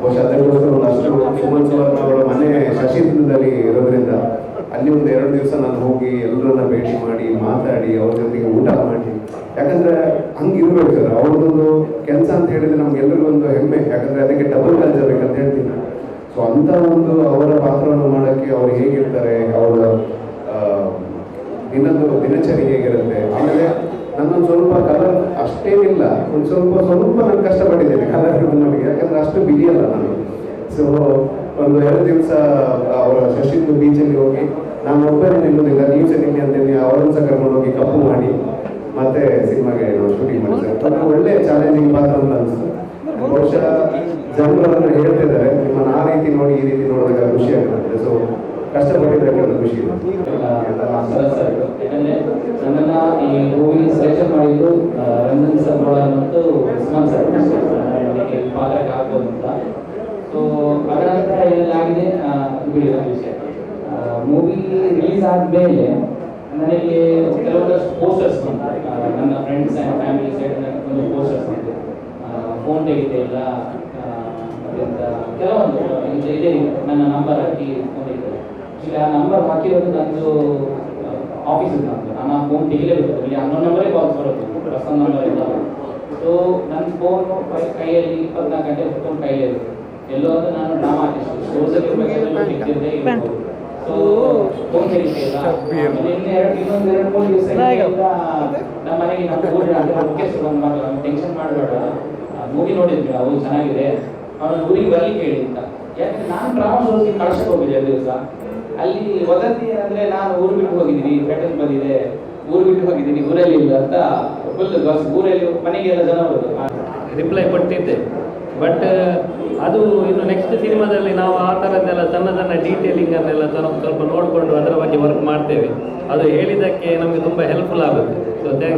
ಬಹುಶಃ ಅದಕ್ಕೋಸ್ಕರ ಒಂದಷ್ಟು ಸುಮನ್ ಸುವರ್ಣ ಮನೆ ಶಶಿಂದ್ರದಲ್ಲಿ ಇರೋದ್ರಿಂದ ಅಲ್ಲಿ ಒಂದು ಎರಡು ದಿವಸ ನಾನು ಹೋಗಿ ಎಲ್ಲರನ್ನ ಭೇಟಿ ಮಾಡಿ ಮಾತಾಡಿ ಅವ್ರ ಜೊತೆಗೆ ಊಟ ಮಾಡಿ. ಯಾಕಂದ್ರೆ ಹಂಗಿರ್ಬೇಕು ಸರ್. ಅವ್ರದ್ದೊಂದು ಕೆಲಸ ಅಂತ ಹೇಳಿದ್ರೆ ನಮ್ಗೆಲ್ಲರಿಗೂ ಒಂದು ಹೆಮ್ಮೆ. ಯಾಕಂದ್ರೆ ಅದಕ್ಕೆ ಡಬಲ್ ಕಲ್ಚರ್ ಬೇಕಂತ ಹೇಳ್ತೀನಿ. ಸೊ ಅಂತ ಒಂದು ಅವರ ಪಾತ್ರವನ್ನು ಮಾಡೋಕ್ಕೆ ಅವ್ರು ಹೇಗಿರ್ತಾರೆ ಅವರ ಆ, ದಿನದ ದಿನಚರಿ ಹೇಗಿರುತ್ತೆ. ಆಮೇಲೆ ನನ್ನೊಂದು ಸ್ವಲ್ಪ ಕಲರ್ ಅಷ್ಟೇನಿಲ್ಲ. ಒಂದು ಸ್ವಲ್ಪ ಸ್ವಲ್ಪ ನಾನು ಕಷ್ಟಪಟ್ಟಿದ್ದೇನೆ ಕಲರ್ ನಮಗೆ ಯಾಕಂದ್ರೆ ಅಷ್ಟು ಬಿಡಿಯಲ್ಲ ನಾನು. ಸೊ ಒಂದು ಎರಡು ದಿವಸ ಅವರ ಶಶಿಂದು ಬೀಚಲ್ಲಿ ಹೋಗಿ, ನಾನು ಒಬ್ಬನೇ ನಿಲ್ಲೋದಿಲ್ಲ. ನೀವು ನಿಲ್ಲಿ ಅಂತೇಳಿ ಅವರನ್ನು ಸಹ ಕರ್ಕೊಂಡು ಹೋಗಿ ಕಪ್ಪು ಮಾಡಿ, ಮತ್ತೆ ಸಿನಿಮಾಗೆ ನಾವು ಶೂಟಿಂಗ್ ಮಾಡಿದ್ದೇವೆ. ಒಳ್ಳೆ ಚಾಲೆಂಜಿಂಗ್ ಪಾತ್ರ ಅಂತ ಅನಿಸ್ತು ಬಹುಶಃ ಜನರು ಅದನ್ನು ಹೇಳ್ತಿದ್ದಾರೆ ನಿಮ್ಮನ್ನು ಆ ರೀತಿ ನೋಡಿ, ಈ ರೀತಿ ನೋಡಿದಾಗ ಖುಷಿ ಆಗುತ್ತೆ ಸೊ ಕಷ್ಟಪಟ್ಟಿದ್ದಕ್ಕೆ ಒಂದು ಖುಷಿ ಯಾಕಂದ್ರೆ ಈ ಮೂವಿ ಸೆಲೆಕ್ಷನ್ ಮಾಡಿದ್ದು ರಂಜನ್ ಸರ್ ಮತ್ತು ಉಸ್ಮಾನ್ ಸರ್ ಅಂತ ಸೊ ಅದರ ನಂತರ ಏನಾಗಿದೆ ಆ, ಅದು ಬಿಡಿ ಒಂದು ವಿಷಯ ಮೂವಿ ರಿಲೀಸ್ ಆದಮೇಲೆ ನನಗೆ ಕೆಲವೊಂದಷ್ಟು ಪೋಸ್ಟರ್ಸ್ ಬಂತು ಆ, ನನ್ನ ಫ್ರೆಂಡ್ಸ್ ಆ್ಯಂಡ್ ಫ್ಯಾಮಿಲಿ ಸೈಡ್ ಒಂದು ಪೋಸ್ಟರ್ಸ್ ಬಂತು ಫೋನ್ ತೆಗಿತಾ ಇಲ್ಲ ಆ, ಕೆಲವೊಂದು ಇದೆ ನನ್ನ ನಂಬರ್ ಹಾಕಿ ಆಕ್ಚುಲಿ ಆ ನಂಬರ್ ಹಾಕಿರೋದು ನಂದು ಆಫೀಸ್ ನಂದು ನಾನು ಆ ಫೋನ್ ತೆಗಿಲೇಬೇಕು ಇಲ್ಲಿ ಹನ್ನೊಂದು ನಂಬರೇ ಕಾಲ್ಸ್ ಬರೋದು. ಪರ್ಸನಲ್ ನಂಬರ್ ಇಲ್ಲ ಸೊ ನನ್ನ ಫೋನು ಕೈಯಲ್ಲಿ ಇಪ್ಪತ್ನಾಲ್ಕು ಗಂಟೆ ಫೋನ್ ಕೈಯಲ್ಲಿ ಇರುತ್ತೆ. ಎಲ್ಲೋ ಅಂತ ನಾನು ಡ್ರಾಮಾ ಆರ್ಟಿಸ್ಟ್ ಬಗ್ಗೆ ಇರ್ಬೋದು. ಸೊ ಫೋನ್ ತೆಗಿತಾ ಇಲ್ಲ ಆಮೇಲೆ ಇನ್ನು ಎರಡು ಇನ್ನೊಂದು ಎರಡು ಮೂರು ದಿವಸ ನಮ್ಮ ಮನೆಗೆ ನಮ್ಮ ಊರಿನ ಮುಖ್ಯಸ್ಥರು ಬಂದು ಮಾತು. ಟೆನ್ಷನ್ ಮಾಡಬೇಡ. ಮೂವಿ ನೋಡಿದ್ವಿ ಅವು ಚೆನ್ನಾಗಿದೆ. ಅವನು ಊರಿಗೆ ಬರ್ಲಿಕ್ಕೆ ಹೇಳಿ ಅಂತ. ಯಾಕಂದ್ರೆ ನಾನು ಡ್ರಾಮಾ ಶೋಸ್ಗೆ ಕಳ್ಸಕ್ಕೆ ಹೋಗಿದ್ದೆ ಎರಡು ದಿವಸ ಅಲ್ಲಿ ವದಂತಿ ಏನಂದ್ರೆ ನಾನು ಊರು ಬಿಟ್ಟು ಹೋಗಿದ್ದೀನಿ ಪೆಟ್ರೋಲ್ ಬಂದಿದೆ. ಊರು ಬಿಟ್ಟು ಹೋಗಿದ್ದೀನಿ, ಊರಲ್ಲಿ ಇಲ್ಲ ಅಂತ ಫುಲ್ ಬಸ್ ಊರಲ್ಲಿ ಮನೆಗೆಲ್ಲ ಜನ ಬರೋದು. ರಿಪ್ಲೈ ಕೊಟ್ಟಿದ್ದೆ. ಬಟ್ ಅದು ಇನ್ನು ನೆಕ್ಸ್ಟ್ ಸಿನಿಮಾದಲ್ಲಿ ನಾವು ಆ ಥರದ್ದೆಲ್ಲ ಸಣ್ಣ ಸಣ್ಣ ಡೀಟೇಲಿಂಗನ್ನೆಲ್ಲ ಸ್ವಲ್ಪ ನೋಡಿಕೊಂಡು ಅದರ ಬಗ್ಗೆ ವರ್ಕ್ ಮಾಡ್ತೇವೆ. ಅದು ಹೇಳಿದ್ದಕ್ಕೆ ನಮಗೆ ತುಂಬ ಹೆಲ್ಪ್ಫುಲ್ ಆಗುತ್ತೆ. So thank